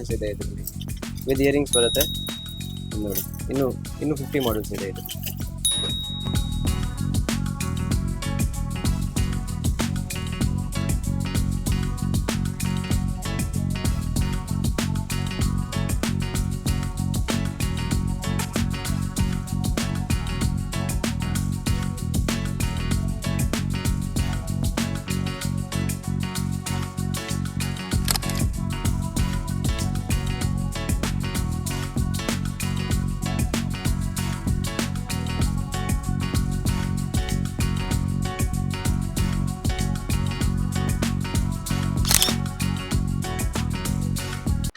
ಇದೆ ಇದರಲ್ಲಿ. With earrings ಬರುತ್ತೆ. ನೋಡಿ. ಇನ್ನು ಇನ್ನು ಫಿಫ್ಟಿ ಮಾಡಲ್ಸ್ ಇದೆ ಇದು.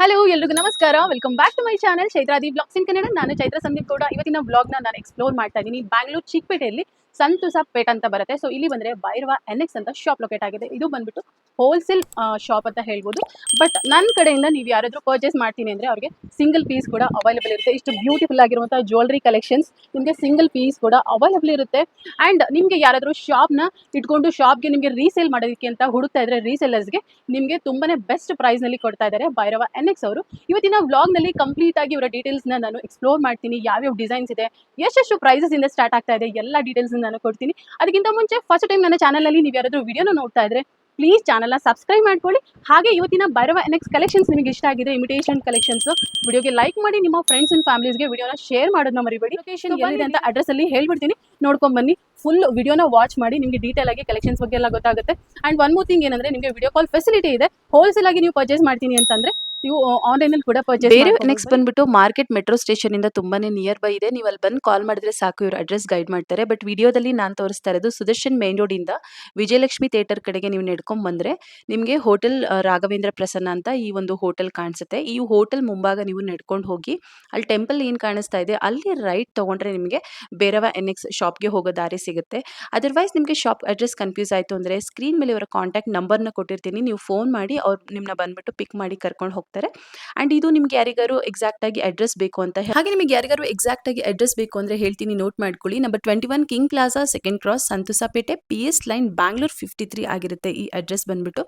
ಹಲೋ ಎಲ್ರಿಗೂ ನಮಸ್ಕಾರ. Welcome back to my channel ಚೈತ್ರಾದಿ blogs in Kannada ನಾನು ಚೈತ್ರ ಸಂದೀಪ್ ಕೂಡ ಇವತ್ತಿನ ಬ್ಲಾಗ್ನ ನಾನು ಎಕ್ಸ್ಪ್ಲೋರ್ ಮಾಡ್ತಾ ಇದ್ದೀನಿ. ಬ್ಯಾಂಗ್ಳೂರ್ ಚಿಕ್ಕಪೇಟೆಯಲ್ಲಿ ಸಂತೋಷ ಪೇಟ್ ಅಂತ ಬರುತ್ತೆ. ಸೊ ಇಲ್ಲಿ ಬಂದ್ರೆ ಬೈರವ ಎನ್ ಎಕ್ಸ್ ಅಂತ ಶಾಪ್ ಲೊಕೇಟ್ ಆಗಿದೆ. ಇದು ಬಂದ್ಬಿಟ್ಟು ಹೋಲ್ಸೇಲ್ ಶಾಪ್ ಅಂತ ಹೇಳ್ಬೋದು. ಬಟ್ ನನ್ನ ಕಡೆಯಿಂದ ನೀವು ಯಾರಾದರೂ ಪರ್ಚೇಸ್ ಮಾಡ್ತೀನಿ ಅಂದರೆ ಅವ್ರಿಗೆ ಸಿಂಗಲ್ ಪೀಸ್ ಕೂಡ ಅವೈಲೇಬಲ್ ಇರುತ್ತೆ. ಇಷ್ಟು ಬ್ಯೂಟಿಫುಲ್ ಆಗಿರುವಂಥ ಜ್ಯುವೆಲ್ರಿ ಕಲೆಕ್ಷನ್ಸ್ ನಿಮಗೆ ಸಿಂಗಲ್ ಪೀಸ್ ಕೂಡ ಅವೈಲೇಬಲ್ ಇರುತ್ತೆ. ಆ್ಯಂಡ್ ನಿಮಗೆ ಯಾರಾದರೂ ಶಾಪ್ನ ಇಟ್ಕೊಂಡು ಶಾಪ್ಗೆ ನಿಮಗೆ ರೀಸೇಲ್ ಮಾಡೋದಕ್ಕೆ ಅಂತ ಹುಡುಕ್ತಾ ಇದ್ರೆ ರೀಸೇಲರ್ಸ್ಗೆ ನಿಮಗೆ ತುಂಬಾನೇ ಬೆಸ್ಟ್ ಪ್ರೈಸ್ನಲ್ಲಿ ಕೊಡ್ತಾ ಇದ್ದಾರೆ ಭೈರವ ಎನ್ ಎಕ್ಸ್ ಅವರು. ಇವತ್ತಿನ ವ್ಲಾಗ್ನಲ್ಲಿ ಕಂಪ್ಲೀಟ್ ಆಗಿ ಇವರ ಡೀಟೇಲ್ಸ್ನ ನಾನು ಎಕ್ಸ್ಪ್ಲೋರ್ ಮಾಡ್ತೀನಿ. ಯಾವ್ಯಾವ ಡಿಸೈನ್ಸ್ ಇದೆ, ಎಷ್ಟೆಷ್ಟು ಪ್ರೈಸಸ್ ಇಂದ ಸ್ಟಾರ್ಟ್ ಆಗ್ತಾ ಇದೆ, ಎಲ್ಲ ಡೀಟೇಲ್ಸ್ ನಾನು ಕೊಡ್ತೀನಿ. ಅದಕ್ಕಿಂತ ಮುಂಚೆ ಫಸ್ಟ್ ಟೈಮ್ ನನ್ನ ಚಾನಲಲ್ಲಿ ನೀವು ಯಾರಾದರೂ ವಿಡಿಯೋನ ನೋಡ್ತಾ ಇದ್ರೆ ಪ್ಲೀಸ್ ಚಾನಲ್ನ ಸಬ್ಸ್ಕ್ರೈಬ್ ಮಾಡ್ಕೊಳ್ಳಿ. ಹಾಗೆ ಇವತ್ತಿನ ಬರುವ ನೆಕ್ಸ್ಟ್ ಕಲೆಕ್ಷನ್ಸ್ ನಿಮಗೆ ಇಷ್ಟ ಆಗಿದೆ ಇಮಿಟೇಷನ್ ಕಲೆಕ್ಷನ್ಸ್ ವಿಡಿಯೋಗೆ ಲೈಕ್ ಮಾಡಿ ನಿಮ್ಮ ಫ್ರೆಂಡ್ಸ್ ಅಂಡ್ ಫ್ಯಾಮಿಲೀಸ್ಗೆ ವಿಡಿಯೋನ ಶೇರ್ ಮಾಡೋದನ್ನ ಮರಿಬೇಡಿ. ಲೊಕೇಶನ್ ಎಲ್ಲಿದೆ ಅಂತ ಅಡ್ರೆಸ್ ಅಲ್ಲಿ ಹೇಳ್ಬಿಡ್ತೀನಿ. ನೋಡ್ಕೊಂಡು ಬನ್ನಿ. ಫುಲ್ ವಿಡಿಯೋನ ವಾಚ್ ಮಾಡಿ ನಿಮಗೆ ಡೀಟೇಲ್ ಆಗಿ ಕಲೆಕ್ಷನ್ಸ್ ಬಗ್ಗೆ ಎಲ್ಲ ಗೊತ್ತಾಗುತ್ತೆ. ಅಂಡ್ ಒನ್ ಮೋರ್ ಥಿಂಗ್ ಏನಂದ್ರೆ ನಿಮಗೆ ವಿಡಿಯೋ ಕಾಲ್ ಫೆಸಿಲಿಟಿ ಇದೆ. ಹೋಲ್ಸೇಲ್ ಆಗಿ ನೀವು ಪರ್ಚೇಸ್ ಮಾಡ್ತೀನಿ ಅಂತಂದ್ರೆ ನೀವು ಆನ್ಲೈನ್ ಅಲ್ಲಿ ಕೂಡ ಪರ್ಚೇಸ್ ಬೇರೆ ನೆಕ್ಸ್ಟ್ ಬಂದ್ಬಿಟ್ಟು ಮಾರ್ಕೆಟ್ ಮೆಟ್ರೋ ಸ್ಟೇಷನ್ ಇಂದ ತುಂಬಾನೇ ನಿಯರ್ ಬೈ ಇದೆ. ನೀವು ಅಲ್ಲಿ ಬಂದು ಕಾಲ್ ಮಾಡಿದ್ರೆ ಸಾಕು ಇವ್ರು ಅಡ್ರೆಸ್ ಗೈಡ್ ಮಾಡ್ತಾರೆ. ಬಟ್ ವಿಡಿಯೋದಲ್ಲಿ ನಾನು ತೋರಿಸ್ತಾ ಇರೋದು ಸುದರ್ಶನ್ ಮೇನ್ ರೋಡ್ ಇಂದ ವಿಜಯಲಕ್ಷ್ಮಿ ಥಿಯೇಟರ್ ಕಡೆಗೆ ನೀವು ನಡ್ಕೊಂಡ್ ಬಂದ್ರೆ ನಿಮಗೆ ಹೋಟೆಲ್ ರಾಘವೇಂದ್ರ ಪ್ರಸನ್ನ ಅಂತ ಈ ಒಂದು ಹೋಟೆಲ್ ಕಾಣಿಸುತ್ತೆ. ಈ ಹೋಟೆಲ್ ಮುಂಭಾಗ ನೀವು ನಡ್ಕೊಂಡು ಹೋಗಿ ಅಲ್ಲಿ ಟೆಂಪಲ್ ಏನ್ ಕಾಣಿಸ್ತಾ ಇದೆ ಅಲ್ಲಿ ರೈಟ್ ತಗೊಂಡ್ರೆ ನಿಮಗೆ ಬೇರವ ಎನ್ ಎಕ್ಸ್ ಶಾಪ್ಗೆ ಹೋಗೋ ದಾರಿ ಸಿಗುತ್ತೆ. ಅದರ್ವೈಸ್ ನಿಮಗೆ ಶಾಪ್ ಅಡ್ರೆಸ್ ಕನ್ಫ್ಯೂಸ್ ಆಯಿತು ಅಂದ್ರೆ ಸ್ಕ್ರೀನ್ ಮೇಲೆ ಇವರ ಕಾಂಟ್ಯಾಕ್ಟ್ ನಂಬರ್ನ ಕೊಟ್ಟಿರ್ತೀನಿ. ನೀವು ಫೋನ್ ಮಾಡಿ ಅವ್ರು ನಿಮ್ನ ಬಂದ್ಬಿಟ್ಟು ಪಿಕ್ ಮಾಡಿ ಕರ್ಕೊಂಡು ಹೋಗ್ತಾರೆ ಆ್ಯಂಡ್ ಇದು ನಿಮ್ಗೆ ಯಾರಿಗಾರು ಎಕ್ಸಾಕ್ಟ್ ಆಗಿ ಅಡ್ರೆಸ್ ಬೇಕು ಅಂತ ಹಾಗೆ ನಿಮಗೆ ಯಾರಿಗಾರು ಎಕ್ಸಾಕ್ಟ್ ಆಗಿ ಅಡ್ರೆಸ್ ಬೇಕು ಅಂದರೆ ಹೇಳ್ತೀನಿ ನೋಟ್ ಮಾಡ್ಕೊಳ್ಳಿ. Number twenty one king plaza second cross Santhusapete P S line Bangalore fifty three ಆಗಿರುತ್ತೆ ಈ ಅಡ್ರೆಸ್ ಬಂದ್ಬಿಟ್ಟು.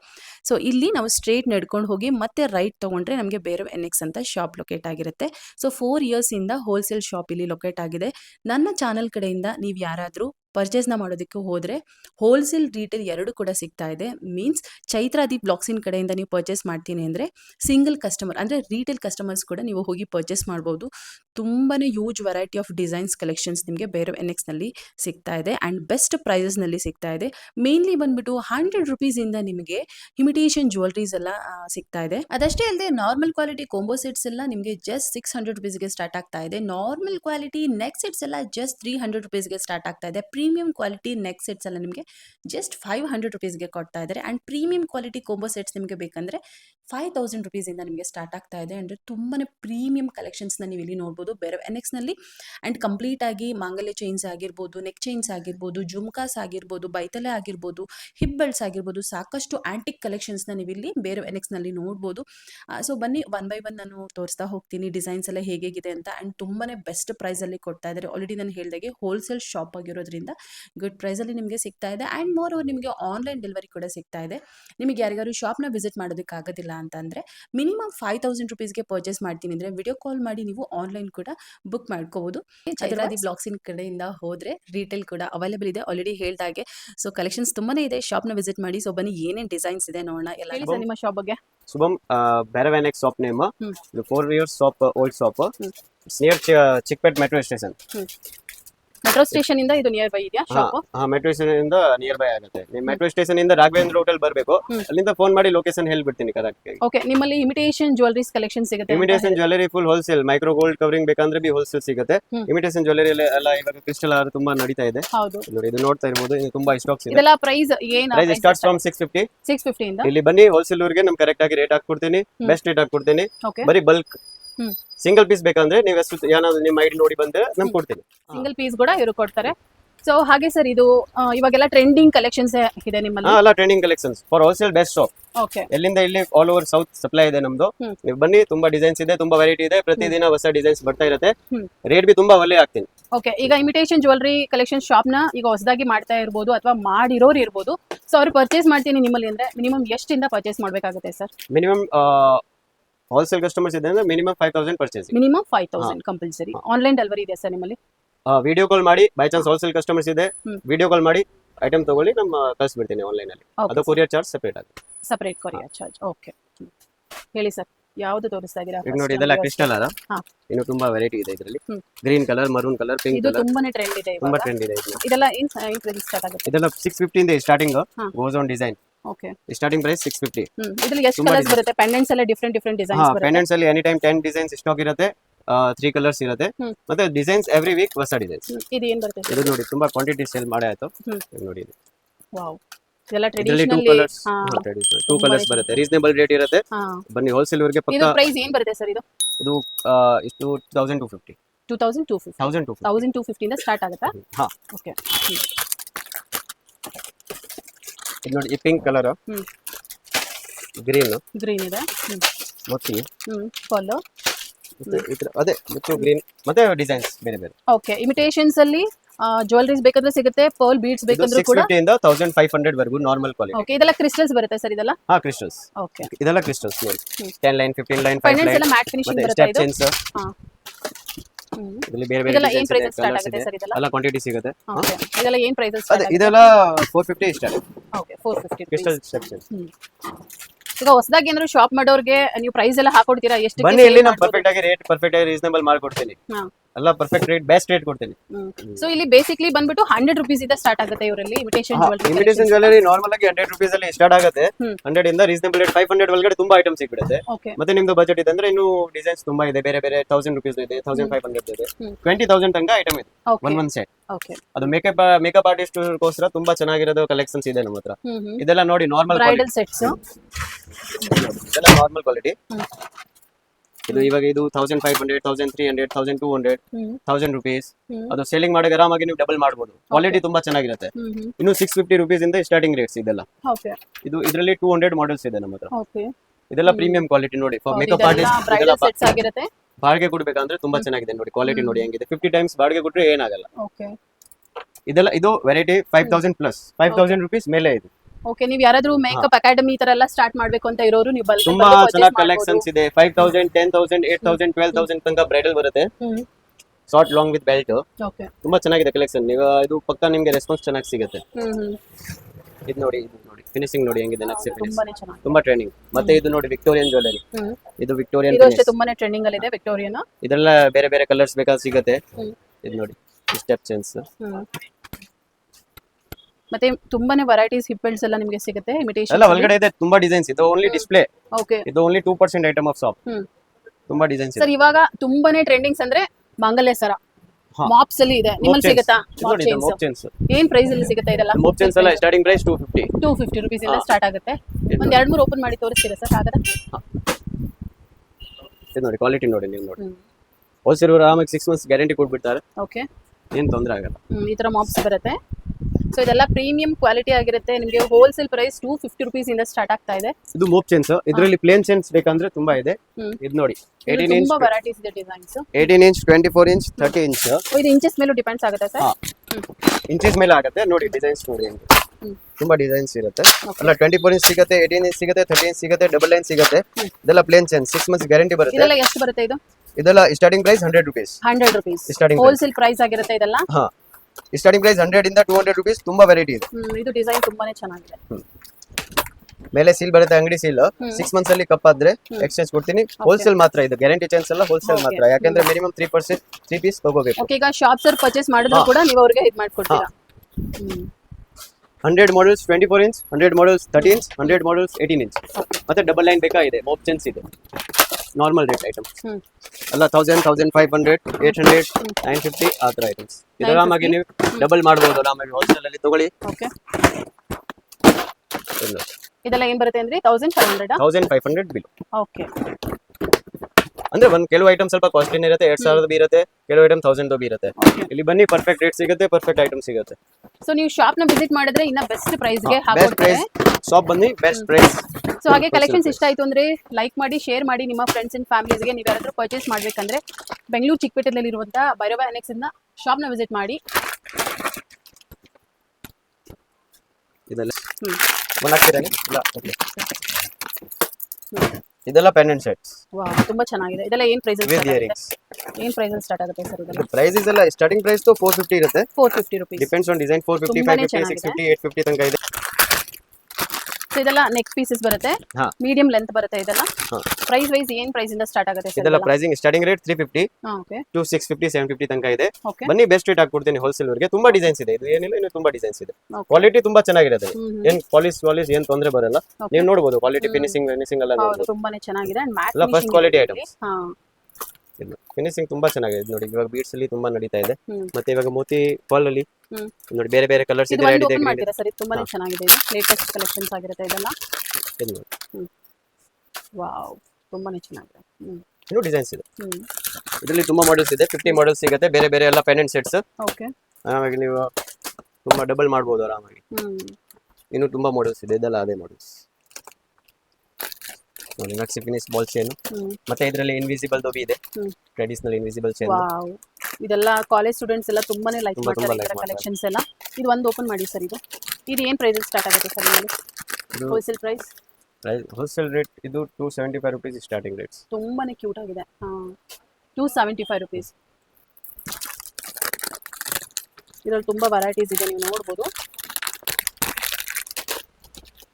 ಸೊ ಇಲ್ಲಿ ನಾವು ಸ್ಟ್ರೇಟ್ ನಡ್ಕೊಂಡು ಹೋಗಿ ಮತ್ತೆ ರೈಟ್ ತೊಗೊಂಡ್ರೆ ನಮಗೆ ಬೇರೆ ಎನ್ ಎಕ್ಸ್ ಅಂತ ಶಾಪ್ ಲೊಕೇಟ್ ಆಗಿರುತ್ತೆ. ಸೊ ಫೋರ್ ಇಂದ ಹೋಲ್ಸೇಲ್ ಶಾಪ್ ಇಲ್ಲಿ ಲೊಕೇಟ್ ಆಗಿದೆ. ನನ್ನ ಚಾನಲ್ ಕಡೆಯಿಂದ ನೀವು ಯಾರಾದರೂ ಪರ್ಚೇಸ್ನ ಮಾಡೋದಕ್ಕೆ ಹೋದರೆ ಹೋಲ್ಸೇಲ್ ರೀಟೇಲ್ ಎರಡು ಕೂಡ ಸಿಗ್ತಾ ಇದೆ. ಮೀನ್ಸ್ ಚೈತ್ರಾದಿ ಬ್ಲಾಕ್ಸಿನ್ ಕಡೆಯಿಂದ ನೀವು ಪರ್ಚೇಸ್ ಮಾಡ್ತೀನಿ ಅಂದರೆ ಸಿಂಗಲ್ ಕಸ್ಟಮರ್ ಅಂದರೆ ರೀಟೇಲ್ ಕಸ್ಟಮರ್ಸ್ ಕೂಡ ನೀವು ಹೋಗಿ ಪರ್ಚೇಸ್ ಮಾಡ್ಬೋದು. ತುಂಬಾ huge variety of designs collections ನಿಮಗೆ ಬೇರೆ ಎನ್ ಎಕ್ಸ್ನಲ್ಲಿ ಸಿಗ್ತಾ ಇದೆ ಆ್ಯಂಡ್ ಬೆಸ್ಟ್ ಪ್ರೈಸಸ್ನಲ್ಲಿ ಸಿಗ್ತಾ ಇದೆ. ಮೇನ್ಲಿ ಬಂದ್ಬಿಟ್ಟು ಹಂಡ್ರೆಡ್ ರುಪೀಸಿಂದ ನಿಮಗೆ ಇಮಿಟೇಷನ್ ಜ್ಯುವೆಲ್ರೀಸ್ ಎಲ್ಲ ಸಿಗ್ತಾ ಇದೆ. ಅದಷ್ಟೇ ಅಲ್ಲದೆ ನಾರ್ಮಲ್ ಕ್ವಾಲಿಟಿ ಕೊಂಬೋ ಸೆಟ್ಸ್ ಎಲ್ಲ ನಿಮಗೆ ಜಸ್ಟ್ ಸಿಕ್ಸ್ ಹಂಡ್ರೆಡ್ ರುಪೀಸ್ಗೆ ಸ್ಟಾರ್ಟ್ ಆಗ್ತಾ ಇದೆ. ನಾರ್ಮಲ್ ಕ್ವಾಲಿಟಿ ನೆಕ್ಸ್ಟ್ ಸೆಟ್ಸ್ ಎಲ್ಲ ಜಸ್ಟ್ ತ್ರೀ ಹಂಡ್ರೆಡ್ ರುಪೀಸ್ಗೆ ಸ್ಟಾರ್ಟ್ ಆಗ್ತಾ ಇದೆ. ಪ್ರೀಮಿಯಂ ಕ್ವಾಲಿಟಿ ನೆಕ್ ಸೆಟ್ಸ್ ಎಲ್ಲ ನಿಮಗೆ ಜಸ್ಟ್ ಫೈವ್ ಹಂಡ್ರೆಡ್ ರುಪೀಸ್ಗೆ ಕೊಡ್ತಾ ಇದ್ದಾರೆ. And premium quality combo sets ನಿಮಗೆ ಬೇಕಂದರೆ ಫೈವ್ ತೌಸಂಡ್ ರುಪೀಸಿಂದ ನಿಮಗೆ ಸ್ಟಾರ್ಟ್ ಆಗ್ತಾ ಇದೆ. ಅಂದರೆ ತುಂಬಾ ಪ್ರೀಮಿಯಂ ಕಲೆಕ್ಷನ್ಸ್ನ ನೀವು ಇಲ್ಲಿ ನೋಡ್ಬೋದು. ಬೇರೆ ಎನ್ ಎಕ್ಸ್ನಲ್ಲಿ ಆ್ಯಂಡ್ ಕಂಪ್ಲೀಟ್ ಆಗಿ ಮಾಂಗಲ್ಯ ಚೈನ್ಸ್ ಆಗಿರ್ಬೋದು ನೆಕ್ ಚೈನ್ಸ್ ಆಗಿರ್ಬೋದು, ಜುಮ್ಕಾಸ್ ಆಗಿರ್ಬೋದು, ಬೈತಲೆ ಆಗಿರ್ಬೋದು ಹಿಬ್ಬಲ್ಸ್ ಆಗಿರ್ಬೋದು ಸಾಕಷ್ಟು ಆ್ಯಂಟಿಕ್ ಕಲೆಕ್ಷನ್ಸ್ನ ನೀವು ಇಲ್ಲಿ ಬೇರೆ ಎನ್ ಎಕ್ಸ್ನಲ್ಲಿ ನೋಡ್ಬೋದು. ಸೊ ಬನ್ನಿ ಒನ್ ಬೈ ಒನ್ ನಾನು ತೋರಿಸ್ತಾ ಹೋಗ್ತೀನಿ ಡಿಸೈನ್ಸ್ ಎಲ್ಲ ಹೇಗೇಗಿದೆ ಅಂತ. ಆ್ಯಂಡ್ ತುಂಬಾ ಬೆಸ್ಟ್ ಪ್ರೈಸಲ್ಲಿ ಕೊಡ್ತಾ ಇದ್ದಾರೆ. ಆಲ್ರೆಡಿ ನಾನು ಹೇಳಿದಾಗೆ ಹೋಲ್ಸೇಲ್ ಶಾಪ್ ಆಗಿರೋದ್ರಿಂದ ಗುಡ್ ಪ್ರೈಸಲ್ಲಿ ನಿಮಗೆ ಸಿಗ್ತಾ ಇದೆ. ಆ್ಯಂಡ್ ಮೋರ್ ನಿಮಗೆ ಆನ್ಲೈನ್ ಡೆಲಿವರಿ ಕೂಡ ಸಿಗ್ತಾ ಇದೆ. ನಿಮಗೆ ಯಾರಿಗಾರು ಶಾಪ್ನ ವಿಸಿಟ್ ಮಾಡೋದಕ್ಕಾಗೋದಿಲ್ಲ ಅಂತಂದರೆ ಮಿನಿಮಮ್ ಫೈವ್ ತೌಸಂಡ್ ರುಪೀಸ್ಗೆ ಪರ್ಚೇಸ್ ಮಾಡ್ತೀನಿ ಅಂದರೆ ವಿಡಿಯೋ ಕಾಲ್ ಮಾಡಿ ನೀವು ಆನ್ಲೈನ್ ಕೂಡ ಬುಕ್ ಮಾಡ್ಕೋಬೋದು. ಚೈತ್ರಾದಿ ಬ್ಲಾಗ್ಸಿನ ಕಡೆಯಿಂದ ಹೋದರೆ ರೀಟೇಲ್ ಕೂಡ ಅವೈಲೇಬಲ್ ಇದೆ. ಆಲ್ರೆಡಿ ಹೇಳ್ದಾಗೆ ಸೊ ಕಲೆಕ್ಷನ್ಸ್ ತುಂಬಾನೇ ಇದೆ. ಶಾಪ್ನ ವಿಸಿಟ್ ಮಾಡಿ. ಸೊ ಬನ್ನಿ ಏನೇನು ಡಿಸೈನ್ಸ್ ಇದೆ ನೋಡೋಣ ಎಲ್ಲ ನಿಮ್ಮ ಶಾಪ್ ಬಗ್ಗೆ. Shubham ಬ್ಯಾರವ್ಯಾನೆಕ್ shop name. ಇದು four years shop old shop. Near Chickpet metro station metro station ಇಂದ ಇದು ನಿಯರ್ ಬೈ ಇದೆಯಾ ಶಾಪ್ ಮೆಟ್ರೋ ಸ್ಟೇಷನ್ ಇಂದ ನಿಯರ್ ಬೈ ಆಗುತ್ತೆ. ನೀವು ಮೆಟ್ರೋ ಸ್ಟೇಷನ್ ಇಂದ ರಾಘವೇಂದ್ರ ಹೋಟೆಲ್ ಬರಬೇಕು. ಅಲ್ಲಿಂದ ಫೋನ್ ಮಾಡಿ ಲೊಕೇಶನ್ ಹೇಳ್ಬಿಡ್ತೀನಿ ಕರೆಕ್ಟ್ ಓಕೆ ನಿಮ್ಮಲ್ಲಿ ಇಮಿಟೇಷನ್ ಜ್ಯುವೆಲ್ರೀಸ್ ಕಲೆಕ್ಷನ್ ಸಿಗುತ್ತೆ imitation jewellery full wholesale micro gold covering ಬೇಕಂದ್ರೆ ಬಿ ಹೋಲ್ಸೇಲ್ ಸಿಗುತ್ತೆ. ಇಮಿಟೇಷನ್ ಜ್ಯುವೆಲರಿ ಎಲ್ಲ ಇವಾಗ ಕ್ರಿಸ್ಟಲ್ ಆರ್ ತುಂಬಾ ನಡೀತಾ ಇದೆ. ಹೌದು. ನೋಡಿ ಇದು ನೋಡ್ತಾ ಇರಬಹುದು ಇದು ತುಂಬಾ ಸ್ಟಾಕ್ಸ್ ಇದೆ. ಇದೆಲ್ಲ ಪ್ರೈಸ್ ಏನು price start from six fifty six fifty ಇಂದ? ಇಲ್ಲಿ ಬನ್ನಿ ಹೋಲ್ಸೇಲ್ ಅವರಿಗೆ ನಾನು ಕರೆಕ್ಟ್ ಆಗಿ ರೇಟ್ ಹಾಕಿ ಕೊಡ್ತೀನಿ ಬೆಸ್ಟ್ ರೇಟ್ ಹಾಕ್ಕೊಡ್ತೀನಿ. ಕೊಡ್ತೀನಿ ಬರಿ ಬಲ್ಕ್. ಸಿಂಗಲ್ ಪೀಸ್ ಬೇಕಂದ್ರೆ ನೀವು ಎಷ್ಟು ಏನಾದ್ರು ನಿಮ್ಮ ಐಡಿ ನೋಡಿ ಬಂದ್ರೆ ನಮ್ಗೆ ಕೊಡ್ತೀನಿ. ಸಿಂಗಲ್ ಪೀಸ್ ಕೂಡ ಇವರು ಕೊಡ್ತಾರೆ. ಸೊ ಹಾಗೆ ಸರ್ ಇದು ಆ, ಇವಾಗೆಲ್ಲ ಟ್ರೆಂಡಿಂಗ್ ಕಲೆಕ್ಷನ್ಸ್ ಇದೆ ನಿಮ್ಮಲ್ಲಿ? ಹಾ ಅಲ್ಲ trending collections for wholesale best shop okay ಎಲ್ಲಿಂದ ಇಲ್ಲಿ ಆಲ್ ಓವರ್ ಸೌತ್ ಸಪ್ಲೈ ಇದೆ ನಮ್ದು. ಹ್ಮ್. ನೀವು ಬನ್ನಿ ತುಂಬಾ ಡಿಸೈನ್ಸ್ ಇದೆ ತುಂಬಾ ವೆರೈಟಿ ಇದೆ. ಪ್ರತಿದಿನ ಹೊಸ ಡಿಸೈನ್ಸ್ ಬರ್ತಾ ಇರುತ್ತೆ. ಹ್ಮ್. ರೇಟ್ ಬಿ ತುಂಬಾ ಒಳ್ಳೆ ಹಾಕ್ತೀನಿ ಓಕೆ ಈಗ ಇಮಿಟೇಷನ್ ಜ್ಯುವೆಲ್ರಿ ಕಲೆಕ್ಷನ್ ಶಾಪ್ನ ಈಗ ಹೊಸದಾಗಿ ಮಾಡ್ತಾ ಇರ್ಬೋದು ಅಥವಾ ಮಾಡಿರೋರು ಇರ್ಬೋದು. ಸೊ ಅವ್ರು ಪರ್ಚೇಸ್ ಮಾಡ್ತೀನಿ ನಿಮ್ಮಲ್ಲಿ ಅಂದ್ರೆ ಮಿನಿಮಮ್ ಎಷ್ಟಿಂದ ಪರ್ಚೇಸ್ ಮಾಡಬೇಕಾಗುತ್ತೆ ಸರ್ ಮಿನಿಮಮ್ ಹೋಲ್ಸೇಲ್ ಕಸ್ಟಮರ್ಸ್ ಇದೆ ಅಂದ್ರೆ minimum five thousand purchase minimum five thousand compulsory online delivery ಇದೆ ಸರ್ ನಿಮ್ಮಲ್ಲಿ? ವಿಡಿಯೋ ಕಾಲ್ ಮಾಡಿ ಬೈ ಚಾನ್ಸ್ ಹೋಲ್ಸೇಲ್ ಕಸ್ಟಮರ್ಸ್ ಇದೆ. ವಿಡಿಯೋ ಕಾಲ್ ಮಾಡಿ ಐಟಮ್ ತಗೊಳ್ಳಿ ನಮ್ಮ ಕಳಿಸ್ಬಿಡ್ತೀನಿ ಆನ್ಲೈನ್ ಅಲ್ಲಿ. ಅದು ಕೊರಿಯರ್ ಚಾರ್ಜ್ ಸೆಪರೇಟ್ ಆಗಿ. ಸಪರೇಟ್ ಕೊರಿಯರ್ ಚಾರ್ಜ್ ಓಕೆ ಹೇಳಿ ಸರ್ ಯಾವುದು ತೋರಿಸ್ತಾ ಇದೀರಾ ಈಗ ನೋಡಿ ಇದೆಲ್ಲ? ಕ್ರಿಸ್ಟಲ್ ಅದ ಹಾ. ಇನ್ನು ತುಂಬಾ ವೆರೈಟಿ ಇದೆ ಇದರಲ್ಲಿ. Green colour maroon colour pink ಇದು ತುಂಬಾನೇ ಟ್ರೆಂಡ್ ಇದೆ ತುಂಬಾ ಟ್ರೆಂಡ್ ಇದೆ ಇದು ಇದೆಲ್ಲ ಏನ್ ಸ್ಟಾರ್ಟ್ ಆಗುತ್ತೆ? ಇದೆಲ್ಲ ಸಿಕ್ಸ್ ಫಿಫ್ಟಿ ಇಂದ starting. Goes on design okay. Starting price six fifty ಇದ್ರಲ್ಲಿ ಎಷ್ಟು ಕಲರ್ಸ್ ಬರುತ್ತೆ? ಪೆಂಡೆಂಟ್ಸ್ ಎಲ್ಲ ಡಿಫ್ರೆಂಟ್ ಡಿಫ್ರೆಂಟ್ ಡಿಸೈನ್ಸ್ ಬರುತ್ತೆ. ಪೆಂಡೆಂಟ್ಸ್ ಅಲ್ಲಿ any time ten designs stock ಇರುತ್ತೆ ತ್ರೀ ಕಲರ್ಸ್ ಇರುತ್ತೆ. ಮತ್ತೆ ಡಿಸೈನ್ಸ್ ಎವ್ರಿ ವೀಕ್ ಹೊಸ ಡಿಸೈನ್ಸ್ ಇದು ಏನು ಬರುತ್ತೆ? ಇದು ನೋಡಿ ತುಂಬಾ ಕ್ವಾಂಟಿಟಿ ಸೇಲ್ ಮಾಡಿ ಆಯ್ತು. ನೋಡಿ ಇದು. ವಾವ್. ಇದೆಲ್ಲ ಟ್ರೆಡಿಷನಲ್ ಟೂ ಕಲರ್ಸ್ ಬರುತ್ತೆ. ರೀಸನೇಬಲ್ ರೇಟ್ ಇರುತ್ತೆ. ಬನ್ನಿ ಹೋಲ್ಸೇಲ್ ಅವರಿಗೆ ಪಕ್ಕ ಪ್ರೈಸ್ ಏನು ಬರುತ್ತೆ ಸರ್ ಇದು? ಇದು ಇಷ್ಟು thousand two fifty two thousand two fifty thousand two fifty thousand two ಫಿಫ್ಟಿಯಿಂದ start ಆಗುತ್ತಾ? ಹಾ. ಓಕೆ ಇದು ನೋಡಿ ಈ ಪಿಂಕ್ ಕಲರ್ ಗ್ರೀನ್ ಗ್ರೀನ್ ಇದೆ. ಮತ್ತೆ ಫಾಲೋ ಅದೇ ಮತ್ತು ಗ್ರೀನ್ ಮತ್ತೆ ಡಿಸೈನ್ಸ್ ಬೇರೆ ಬೇರೆ. ಓಕೆ ಇಮಿಟೇಷನ್ಸ್ ಅಲ್ಲಿ ಜ್ಯುವೆಲ್ರೀಸ್ ಬೇಕಂದ್ರೆ ಸಿಗುತ್ತೆ ಪರ್ಲ್ ಬೀಡ್ಸ್ ಬೇಕಂದ್ರೆ ಕೂಡ. ಫಿಫ್ಟಿಯಿಂದ ತೌಸಂಡ್ ಫೈವ್ ಹಂಡ್ರೆಡ್ ವರೆಗೂ ನಾರ್ಮಲ್ ಕ್ವಾಲಿಟಿ ಓಕೆ ಇದೆಲ್ಲ ಕ್ರಿಸ್ಟಲ್ಸ್ ಬರುತ್ತೆ ಸರ್ ಇದೆಲ್ಲ? ಹಾ ಕ್ರಿಸ್ಟಲ್ಸ್ ಓಕೆ ಇದೆಲ್ಲ ಕ್ರಿಸ್ಟಲ್ಸ್ ನೋಡಿ. ಹ್ಮ್. Ten line fifteen line 5 line ಎಲ್ಲ ಮ್ಯಾಟ್ ಫಿನಿಶಿಂಗ್ ಬರುತ್ತೆ ಸ್ಟೆಪ್ ಇದು ಚೈನ್ಸ್ ಹಾ. ಇದರಲ್ಲಿ ಬೇರೆ ಬೇರೆ ಇದೆಲ್ಲ ಏನ್ ಇದೆ ಸ್ಟಾರ್ಟ್ ಕಲರ್ಸ್ ಆಗುತ್ತೆ ಇದೆ. ಸರ್ ಇದೆಲ್ಲ? ಎಲ್ಲ ಕ್ವಾಂಟಿಟಿ ಸಿಗುತ್ತೆ. ಓಕೆ ಇದೆಲ್ಲ ಏನ್ ಪ್ರೈಸ್ ಅದೇ ಇದೆಲ್ಲ four fifty start okay four fifty crystal step ಈಗ ಹೊಸದಾಗಿ ಏನಾದ್ರು ಶಾಪ್ ಮಾಡೋರ್ಗೆ ನೀವು ಪ್ರೈಸ್ ಎಲ್ಲ ಹಾಕೊಡ್ತೀರಾ? ಎಷ್ಟು ಬನ್ನಿ ಇಲ್ಲಿ ನಾನು ಪರ್ಫೆಕ್ಟ್ ಆಗಿ ರೇಟ್ ಪರ್ಫೆಕ್ಟ್ ಆಗಿ ರೀಸನಬಲ್ ಮಾಡ್ಕೊಡ್ತೀನಿ. ಹಾ. ಎಲ್ಲ ಪರ್ಫೆಕ್ಟ್ ರೇಟ್ ಬೆಸ್ಟ್ ರೇಟ್ ಕೊಡ್ತೀನಿ. ಸೊ ಇಲ್ಲಿ ಬೇಸಿಕ್ಲಿ ಬಂದ್ಬಿಟ್ಟು ಹಂಡ್ರೆಡ್ ರುಪೀಸ್ ಇಂದ ಸ್ಟಾರ್ಟ್ ಆಗುತ್ತೆ ಇವರಲ್ಲಿ ಇಮಿಟೇಷನ್ ಇಮಿಟೇಷನ್ ಜ್ಯುವೆಲರಿ ನಾರ್ಮಲ್ ಆಗಿ ಹಂಡ್ರೆಡ್ ರುಪೀಸ್ ಅಲ್ಲಿ ಸ್ಟಾರ್ಟ್ ಆಗುತ್ತೆ. ಹಂಡ್ರೆಡ್ ಇಂದ ರೀಸನೇಬಲ್ ರೇಟ್ ಫೈವ್ ಹಂಡ್ರೆಡ್ ಒಳಗಡೆ ತುಂಬಾ ಐಟಮ್ ಸಿಗ್ಬಿಡುತ್ತೆ. ಮತ್ತೆ ನಿಮ್ದು ಬಜೆಟ್ ಇದೆ ಅಂದ್ರೆ ಇನ್ನು ಡಿಸೈನ್ಸ್ ತುಂಬಾ ಇದೆ. ಬೇರೆ ಬೇರೆ ತೌಸಂಡ್ ರುಪೀಸ್ ಇದೆ ತೌಸಂಡ್ ಫೈವ್ ಹಂಡ್ರೆಡ್ ಇದೆ. ಟ್ವೆಂಟಿ ತೌಸಂಡ್ ತನಕ ಐಟಮ್ ಇದೆ. ಒನ್ ಒನ್ ಸೆಟ್ ಅದು ಮೇಕಪ್ ಮೇಕಪ್ ಆರ್ಟಿಸ್ಟ್ಗೋಸ್ಕರ ತುಂಬಾ ಚೆನ್ನಾಗಿರೋದು ಕಲೆಕ್ಷನ್ಸ್ ಇದೆ ನಮ್ಮ ಹತ್ರ. ಇದೆಲ್ಲ ನೋಡಿ ನಾರ್ಮಲ್ ಇದೆಲ್ಲ ನಾರ್ಮಲ್ ಕ್ವಾಲಿಟಿ. ಇದು ಇವಾಗ ಇದು thousand five hundred thousand three hundred thousand two hundred thousand rupees ಅದು ಸೇಲಿಂಗ್ ಮಾಡಿ ಆರಾಮಾಗಿ ನೀವು ಡಬಲ್ ಮಾಡಬಹುದು ಕ್ವಾಲಿಟಿ ತುಂಬಾ ಚೆನ್ನಾಗಿರುತ್ತೆ. ಇನ್ನು ಸಿಕ್ಸ್ ಫಿಫ್ಟಿ ರುಪೀಸ್ ಇಂದ ಸ್ಟಾರ್ಟಿಂಗ್ ರೇಟ್ಸ್ ಇದೆಲ್ಲ. ಇದು ಇದರಲ್ಲಿ ಟೂ ಹಂಡ್ರೆಡ್ ಮಾಡೆಲ್ಸ್ ಇದೆ ನಮ್ಮ ಹತ್ರ. ಇದೆಲ್ಲ ಪ್ರೀಮಿಯಂ ಕ್ವಾಲಿಟಿ ನೋಡಿ. ಫಾರ್ ಮೇಕಪ್ ಆರ್ಟಿಸ್ಟ್ ಬಾಡಿಗೆ ಕೊಡ್ಬೇಕಂದ್ರೆ ತುಂಬಾ ಚೆನ್ನಾಗಿದೆ ನೋಡಿ. ಕ್ವಾಲಿಟಿ ನೋಡಿ ಹೆಂಗಿದೆ. ಫಿಫ್ಟಿ ಟೈಮ್ಸ್ ಬಾಡಿಗೆ ಕೊಟ್ರೆ ಏನಾಗಲ್ಲ. ಇದೆಲ್ಲ ಇದು variety five thousand plus five thousand rupees ಮೇಲೆ ಇದೆ. ಓಕೆ ನೀವು ಯಾರಾದ್ರೂ ಮೇಕಪ್ ಅಕಾಡೆಮಿ ತರ ಎಲ್ಲ ಸ್ಟಾರ್ಟ್ ಮಾಡ್ಬೇಕು ಅಂತ ಇರೋರು ನೀವು ಬಲ್ಕ್ ತುಂಬಾ ಚೆನ್ನಾಗಿ ಕಲೆಕ್ಷನ್ಸ್ ಇದೆ. Five thousand ten thousand eight thousand twelve thousand ತನಕ ಬ್ರೈಡಲ್ ಬರುತ್ತೆ. Short long with belt okay ತುಂಬಾ ಚೆನ್ನಾಗಿದೆ ಕಲೆಕ್ಷನ್ ನೀವು ಇದು ಪಕ್ಕ ನಿಮಗೆ ರೆಸ್ಪಾನ್ಸ್ ಚೆನ್ನಾಗಿ ಸಿಗುತ್ತೆ. ಇದು ನೋಡಿ ಇದು ನೋಡಿ. ಫಿನಿಶಿಂಗ್ ನೋಡಿ ಹೆಂಗಿದೆ ನಕ್ಷೆ ಫಿನಿಶ್ ತುಂಬಾ ಟ್ರೆಂಡಿಂಗ್ ಮತ್ತೆ ಇದು ನೋಡಿ ವಿಕ್ಟೋರಿಯನ್ ಜ್ಯುವೆಲರಿ ಇದು ವಿಕ್ಟೋರಿಯನ್ ಇದು ಅಷ್ಟೇ ತುಂಬಾನೇ ಟ್ರೆಂಡಿಂಗ್ ಅಲ್ಲಿ ಇದೆ ವಿಕ್ಟೋರಿಯನ್ ಇದೆಲ್ಲ ಬೇರೆ ಬೇರೆ ಕಲರ್ಸ್ ಬೇಕಾದ್ರೆ ಸಿಗುತ್ತೆ. ಇದು ನೋಡಿ ಸ್ಟೆಪ್ ಚೇನ್ಸ್ ಮತ್ತೆ ತುಂಬಾನೇ ವೆರೈಟೀಸ್ ಹಿಪ್ ಬೆಲ್ಟ್ಸ್ ಎಲ್ಲ ನಿಮಗೆ ಸಿಗುತ್ತೆ ಇಮಿಟೇಷನ್ ಎಲ್ಲ ಒಳಗಡೆ ಇದೆ ತುಂಬಾ ಡಿಸೈನ್ಸ್ ಇದೆ ಓನ್ಲಿ ಡಿಸ್ಪ್ಲೇ ಓಕೆ ಇದು only two percent item of shop ತುಂಬಾ ಡಿಸೈನ್ಸ್ ಸರ್ ಇವಾಗ ತುಂಬಾನೇ ಟ್ರೆಂಡಿಂಗ್ಸ್ ಅಂದ್ರೆ ಮಾಂಗಲ್ಯ ಸರ. ಮಾಪ್ಸ್ ಅಲ್ಲಿ ಇದೆ. ನಿಮ್ಮಲ್ಲಿ ಸಿಗುತ್ತಾ? ಮಾಪ್ ಚೈನ್ಸ್ ಏನ್ ಪ್ರೈಸ್ ಅಲ್ಲಿ ಸಿಗುತ್ತೆ ಇದೆಲ್ಲ? ಮಾಪ್ ಚೇನ್ಸ್ ಎಲ್ಲ starting price two fifty two fifty rupees ಇಂದ. ಸ್ಟಾರ್ಟ್ ಆಗುತ್ತೆ. ಒಂದ್ ಎರಡ್ ಮೂರು ಓಪನ್ ಮಾಡಿ ತೋರಿಸ್ತೀರಾ ಸರ್? ಹಾಗಾದ್ರೆ? ಇದು ನೋಡಿ ಕ್ವಾಲಿಟಿ ನೋಡಿ ನೀವು ನೋಡಿ. ಹೋಲ್ಸೇಲ್ ಆರಾಮಾಗಿ ಸಿಕ್ಸ್ ಮಂತ್ಸ್ ಗ್ಯಾರಂಟಿ ಕೊಟ್ಬಿಡ್ತಾರೆ. ಓಕೆ ಏನ್ ತೊಂದರೆ ಆಗಲ್ಲ. ಈ ತರ ಮಾಪ್ಸ್ ಬರುತ್ತೆ. ಸೊ ಇದೆಲ್ಲ ಪ್ರೀಮಿಯಂ ಕ್ವಾಲಿಟಿ ಆಗಿರುತ್ತೆ. ನಿಮಗೆ wholesale price two fifty rupees ಇಂದ ಸ್ಟಾರ್ಟ್ ಆಗ್ತಾ ಇದೆ. ಇದು ಮೋಪ್ ಚೇನ್ಸ್ ಇದರಲ್ಲಿ ಪ್ಲೇನ್ ಚೇನ್ಸ್ ಬೇಕಂದ್ರೆ ತುಂಬಾ ಇದೆ. ಇದು ನೋಡಿ ಏಯ್ಟೀನ್ ಇಂಚ್ ತುಂಬಾ ವೆರೈಟೀಸ್ ಇದೆ designs eighteen inch twenty four inch thirty inch ಇದು ಇಂಚಸ್ ಮೇಲೂ ಡಿಪೆಂಡ್ಸ್ ಆಗುತ್ತೆ ಸರ್? ಇಂಚಸ್ ಮೇಲೆ ಆಗುತ್ತೆ. ನೋಡಿ ಡಿಸೈನ್ಸ್ ನೋಡಿ ತುಂಬಾ ಡಿಸೈನ್ಸ್ ಇರುತ್ತೆ. ಅಲ್ಲ ಟ್ವೆಂಟಿ ಫೋರ್ ಇಂಚ್ ಸಿಗುತ್ತೆ ಏಯ್ಟೀನ್ ಇಂಚ್ ಸಿಗುತ್ತೆ ತರ್ಟಿ ಇಂಚ್ ಸಿಗುತ್ತೆ ಡಬಲ್ ಲೈನ್ ಸಿಗುತ್ತೆ. ಇದೆಲ್ಲ plain chain six month guarantee ಬರುತ್ತೆ. ಇದೆಲ್ಲ ಎಷ್ಟು ಬರುತ್ತೆ ಇದು? ಇದೆಲ್ಲ starting price hundred rupees hundred rupees starting wholesale price ಆಗಿರುತ್ತೆ ಇದೆಲ್ಲ? ಹಾ. ಸ್ಟಾರ್ಟಿಂಗ್ ಪ್ರೈಸ್ ಹಂಡ್ರೆಡ್ ಇಂದ ಟೂ ಹಂಡ್ರೆಡ್ ರುಪೀಸ್ ತುಂಬಾ ವೆರೈಟಿ ಇದೆ. ಇದು ಡಿಸೈನ್ ತುಂಬಾನೇ ಚೆನ್ನಾಗಿದೆ. ಮೇಲೆ ಸೀಲ್ ಬರುತ್ತೆ ಅಂಗಡಿ ಸೀಲ್. ಸಿಕ್ಸ್ ಮಂತ್ಸ್ ಅಲ್ಲಿ ಕಪ್ ಆದ್ರೆ ಎಕ್ಸ್ಚೇಂಜ್ ಕೊಡ್ತೀನಿ. ಹೋಲ್ಸೇಲ್ ಮಾತ್ರ ಇದು ಗ್ಯಾರಂಟಿ ಚಾನ್ಸ್ ಎಲ್ಲ ಹೋಲ್ಸೇಲ್ ಮಾತ್ರ. ಯಾಕಂದ್ರೆ minimum three percent three piece ತಗೋಬೇಕು. ಓಕೆ ಈಗ ಶಾಪ್ಸ್ ಸರ್ ಪರ್ಚೇಸ್ ಮಾಡಿದ್ರು ಕೂಡ ನೀವು ಅವರಿಗೆ ಇದು ಮಾಡ್ಕೊಡ್ತೀರಾ? Hundred models twenty four inch hundred models thirty inch hundred models eighteen inch ಮತ್ತೆ ಡಬಲ್ ಲೈನ್ ಬೇಕಾಗಿದೆ ಆಪ್ಷನ್ಸ್ ಇದೆ. ನಾರ್ಮಲ್ ರೇಟ್ ಐಟಮ್ ಅಲ್ಲ thousand thousand five hundred eight hundred nine fifty ಆ ಥರ ಐಟಮ್ಸ್ ಇದು ಆರಾಮಾಗಿ ನೀವು ಡಬಲ್ ಮಾಡ್ಬೋದು ಆರಾಮಾಗಿ ಹೋಲ್ಸೇಲ್ ಅಲ್ಲಿ ತಗೊಳ್ಳಿ. ಓಕೆ. ಇದೆಲ್ಲ ಏನ್ ಬರುತ್ತೆ ಅಂದ್ರೆ thousand five hundred thousand five hundred bill okay. ಅಂದ್ರೆ ಒಂದ್ ಕೆಲವು ಐಟಮ್ ಸ್ವಲ್ಪ ಕಾಸ್ಟ್ಲಿನ ಇರುತ್ತೆ ಎರಡ್ ಸಾವಿರದ ಬಿ ಇರುತ್ತೆ ಕೆಲವು ಐಟಮ್ ತೌಸಂಡ್ ಬಿ ಇರುತ್ತೆ ಇಲ್ಲಿ ಬನ್ನಿ ಪರ್ಫೆಕ್ಟ್ ರೇಟ್ ಸಿಗುತ್ತೆ ಪರ್ಫೆಕ್ಟ್ ಐಟಮ್ ಸಿಗುತ್ತೆ. ಸೊ ನೀವು ಶಾಪ್ನ ವಿಸಿಟ್ ಮಾಡಿದ್ರೆ ಇನ್ನ ಬೆಸ್ಟ್ ಪ್ರೈಸ್ಗೆ ಬೆಸ್ಟ್ ಪ್ರೈಸ್ ಶಾಪ್ ಬನ್ನಿ ಬೆಸ್ಟ್ ಪ್ರೈಸ್ ಸೊ ಹಾಗೆ ಕಲೆಕ್ಷನ್ಸ್ ಇಷ್ಟ ಆಯ್ತು ಅಂದ್ರೆ ಲೈಕ್ ಮಾಡಿ ಶೇರ್ ಮಾಡಿ ನಿಮ್ಮ ಫ್ರೆಂಡ್ಸ್ ಅಂಡ್ ಫ್ಯಾಮಿಲೀಸ್ಗೆ ನೀವು ಯಾರಾದರೂ ಪರ್ಚೇಸ್ ಮಾಡ್ಬೇಕಂದ್ರೆ ಬೆಂಗಳೂರು ಚಿಕ್ಕಪೇಟೆಯಲ್ಲಿ ಇರುವಂತಹ ಭೈರವ ಶಾಪ್ನ ವಿಸಿಟ್ ಮಾಡಿ. ಇದೆಲ್ಲ ಪೆಂಡೆಂಟ್ ಸೆಟ್ಸ್ ವಾಹ್ ತುಂಬಾ ಚೆನ್ನಾಗಿದೆ. ಇದೆಲ್ಲ ಏನ್ ಪ್ರೈಸ್ ವಿತ್ ಇಯರಿಂಗ್ಸ್ ಏನ್ ಪ್ರೈಸ್ ಸ್ಟಾರ್ಟ್ ಆಗುತ್ತೆ ಸರ್ ಇದೆಲ್ಲ? ಪ್ರೈಸಸ್ ಎಲ್ಲ ಸ್ಟಾರ್ಟಿಂಗ್ ಪ್ರೈಸ್ ತೋ ಫೋರ್ ಫಿಫ್ಟಿ ಇರುತ್ತೆ. Four fifty rupees depends on design four fifty ತುಂಬಾನೇ ಫೈವ್ ಫಿಫ್ಟಿ ಸಿಕ್ಸ್ ಚೆನ್ನಾಗಿದೆ. ಫಿಫ್ಟಿ ಏಟ್ ಫಿಫ್ಟಿ ತನಕ ಇದೆ. ಇದೆಲ್ಲ ನೆಕ್ ಪೀಸಸ್ ಬರುತ್ತೆ ಹಾ. ಮೀಡಿಯಂ ಲೆಂತ್ ಬರುತ್ತೆ ಇದೆಲ್ಲ ಹಾ. ಪ್ರೈಸ್ ವೈಸ್ ಏನ್ ಪ್ರೈಸ್ ಇಂದ ಸ್ಟಾರ್ಟ್ ಆಗುತ್ತೆ ಸರ್ ಇದೆಲ್ಲ pricing starting rate three fifty okay to six fifty seven fifty ತನಕ ಇದೆ ಓಕೆ ಬನ್ನಿ ಬೆಸ್ಟ್ ರೇಟ್ ಹಾಕ್ಕೊಡ್ತೀನಿ ಹೋಲ್ಸೇಲ್ ಅವರಿಗೆ ತುಂಬಾ ಡಿಸೈನ್ಸ್ ಇದೆ ಇದು ಏನಿಲ್ಲ ಇನ್ನು ತುಂಬಾ ಡಿಸೈನ್ಸ್ ಇದೆ Okay. ಕ್ವಾಲಿಟಿ ತುಂಬಾ ಚೆನ್ನಾಗಿರುತ್ತೆ. ಏನ್ ಪಾಲಿಸ್ ವಾಲಿಸ್ ಏನ್ ತೊಂದ್ರೆ ಬರಲ್ಲ Okay. ನೀವು ನೋಡಬಹುದು ಕ್ವಾಲಿಟಿ. ಫಿನಿಶಿಂಗ್ ಫಿನಿಶಿಂಗ್ ಎಲ್ಲ ಹೌದು ತುಂಬಾನೇ ಚೆನ್ನಾಗಿದೆ ಅಂಡ್ ಮ್ಯಾಟ್ ಎಲ್ಲ first quality items. ಹಾ ಫಿನಿಶಿಂಗ್ ತುಂಬಾ ಚೆನ್ನಾಗಿದೆ ಇದು ನೋಡಿ ಇವಾಗ ಬೀಟ್ಸ್ ಅಲ್ಲಿ ತುಂಬಾ ನಡೀತಾ ಇದೆ ಹ್ಮ್. ಮತ್ತೆ ಇವಾಗ ಮೋತಿ ಫಾಲ್ ಅಲ್ಲಿ. ನೋಡಿ ಬೇರೆ ಬೇರೆ ಕಲರ್ಸ್ ಇದೆ ಇದೆ ಮಾಡ್ತೀರಾ ಸರ್? ಇದು ತುಂಬಾನೇ ಚೆನ್ನಾಗಿದೆ ಇದು. ಲೇಟೆಸ್ಟ್ ಕಲೆಕ್ಷನ್ಸ್ ಆಗಿರುತ್ತೆ ಇದೆಲ್ಲ. ಇದು ನೋಡಿ. ವಾವ್ ತುಂಬಾನೇ ಚೆನ್ನಾಗಿದೆ. ಇನ್ನು ಡಿಸೈನ್ಸ್ ಇದೆ. ಇದರಲ್ಲಿ ತುಂಬಾ ಮಾಡೆಲ್ಸ್ ಇದೆ. ಫಿಫ್ಟಿ ಮಾಡೆಲ್ಸ್ ಸಿಗುತ್ತೆ. ಬೇರೆ ಬೇರೆ ಎಲ್ಲ ಪೆಂಡೆಂಟ್ ಸೆಟ್ಸ್ ಓಕೆ ಆರಾಮಾಗಿ ನೀವು ತುಂಬಾ ಡಬಲ್ ಮಾಡಬಹುದು ಆರಾಮಾಗಿ. ಹ್ಮ್. ಇನ್ನು ತುಂಬಾ ಮಾಡೆಲ್ಸ್ ಇದೆ. ಇದೆಲ್ಲ ಅದೇ ಮಾಡೆಲ್ಸ್ ನೋಡಿ ನಕ್ಸಿ ಫಿನಿಶ್ ಬಾಲ್ ಚೈನ್ ಮತ್ತೆ ಇದರಲ್ಲಿ ಇನ್ವಿಸಿಬಲ್ ದೋಬಿ ಇದೆ. ಟ್ರೆಡಿಷನಲ್ ಇನ್ವಿಸಿಬಲ್ ಚೈನ್ ಇದೆಲ್ಲ ಕಾಲೇಜ್ ಸ್ಟೂಡೆಂಟ್ಸ್ ಎಲ್ಲ ತುಂಬಾನೇ ಲೈಕ್ ಮಾಡ್ತಾರೆ ಈ ಕಲೆಕ್ಷನ್ಸ್ ಎಲ್ಲ. ಇದು ಒಂದು ಓಪನ್ ಮಾಡಿ ಸರ್ ಇದು. ಇದು ಏನ್ ಪ್ರೈಸ್ ಸ್ಟಾರ್ಟ್ ಆಗುತ್ತೆ ಸರ್ ನಿಮಗೆ ಇದು ಹೋಲ್ಸೇಲ್ ಪ್ರೈಸ್ ಹೋಲ್ಸೇಲ್ ರೇಟ್ ಇದು two seventy five rupees starting rates ತುಂಬಾನೇ ಕ್ಯೂಟ್ ಆಗಿದೆ. ಟೂ ಸೆವೆಂಟಿ ಫೈವ್ ರುಪೀಸ್ ಇದರಲ್ಲಿ ತುಂಬಾ ವೆರೈಟೀಸ್ ಇದೆ ನೀವು ನೋಡ್ಬೋದು.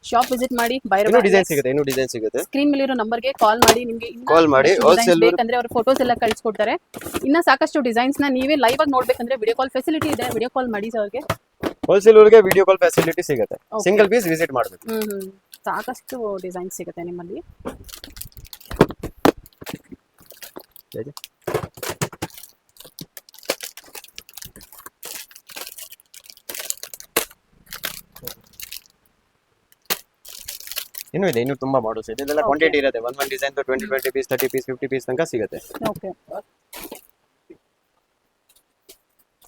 ಶಾಪ್ ವಿಸಿಟ್ ಮಾಡಿ ಬೈರೋ ಡಿಸೈನ್ ಸಿಗುತ್ತೆ ಇನ್ನು ಡಿಸೈನ್ ಸಿಗುತ್ತೆ. ಸ್ಕ್ರೀನ್ ಮೇಲೆ ಇರೋ ನಂಬರ್ಗೆ ಕಾಲ್ ಮಾಡಿ ನಿಮಗೆ ಕಾಲ್ ಮಾಡಿ, ಬೇಕಂದ್ರೆ ಅವ್ರ ಫೋಟೋಸ್ ಎಲ್ಲ ಕಳಿಸ್ಕೊಡ್ತಾರೆ. ಇನ್ನ ಸಾಕಷ್ಟು ಡಿಸೈನ್ಸ್ನ ನೀವೇ ಲೈವ್ ಆಗಿ ನೋಡ್ಬೇಕಂದ್ರೆ ವಿಡಿಯೋ ಕಾಲ್ ಫೆಸಿಲಿಟಿ ಇದೆ ವಿಡಿಯೋ ಕಾಲ್ ಮಾಡಿ ಸರ್ ಅವ್ರಿಗೆ. ಹೋಲ್ಸೇಲ್ ಅವರಿಗೆ ವಿಡಿಯೋ ಕಾಲ್ ಫೆಸಿಲಿಟಿ ಸಿಗುತ್ತೆ. ಸಿಂಗಲ್ ಪೀಸ್ ವಿಸಿಟ್ ಮಾಡಬೇಕು. ಸಾಕಷ್ಟು ಡಿಸೈನ್ ಸಿಗುತ್ತೆ ನಿಮ್ಮಲ್ಲಿ. ಇನ್ನು ಇದೆ ಇನ್ನು ತುಂಬಾ ಮಾಡಲ್ಸ್ ಇದೆ. ಇದೆಲ್ಲ ಕ್ವಾಂಟಿಟಿ ಇರುತ್ತೆ. One one design twenty twenty piece thirty piece fifty piece ತನಕ ಸಿಗುತ್ತೆ. ಓಕೆ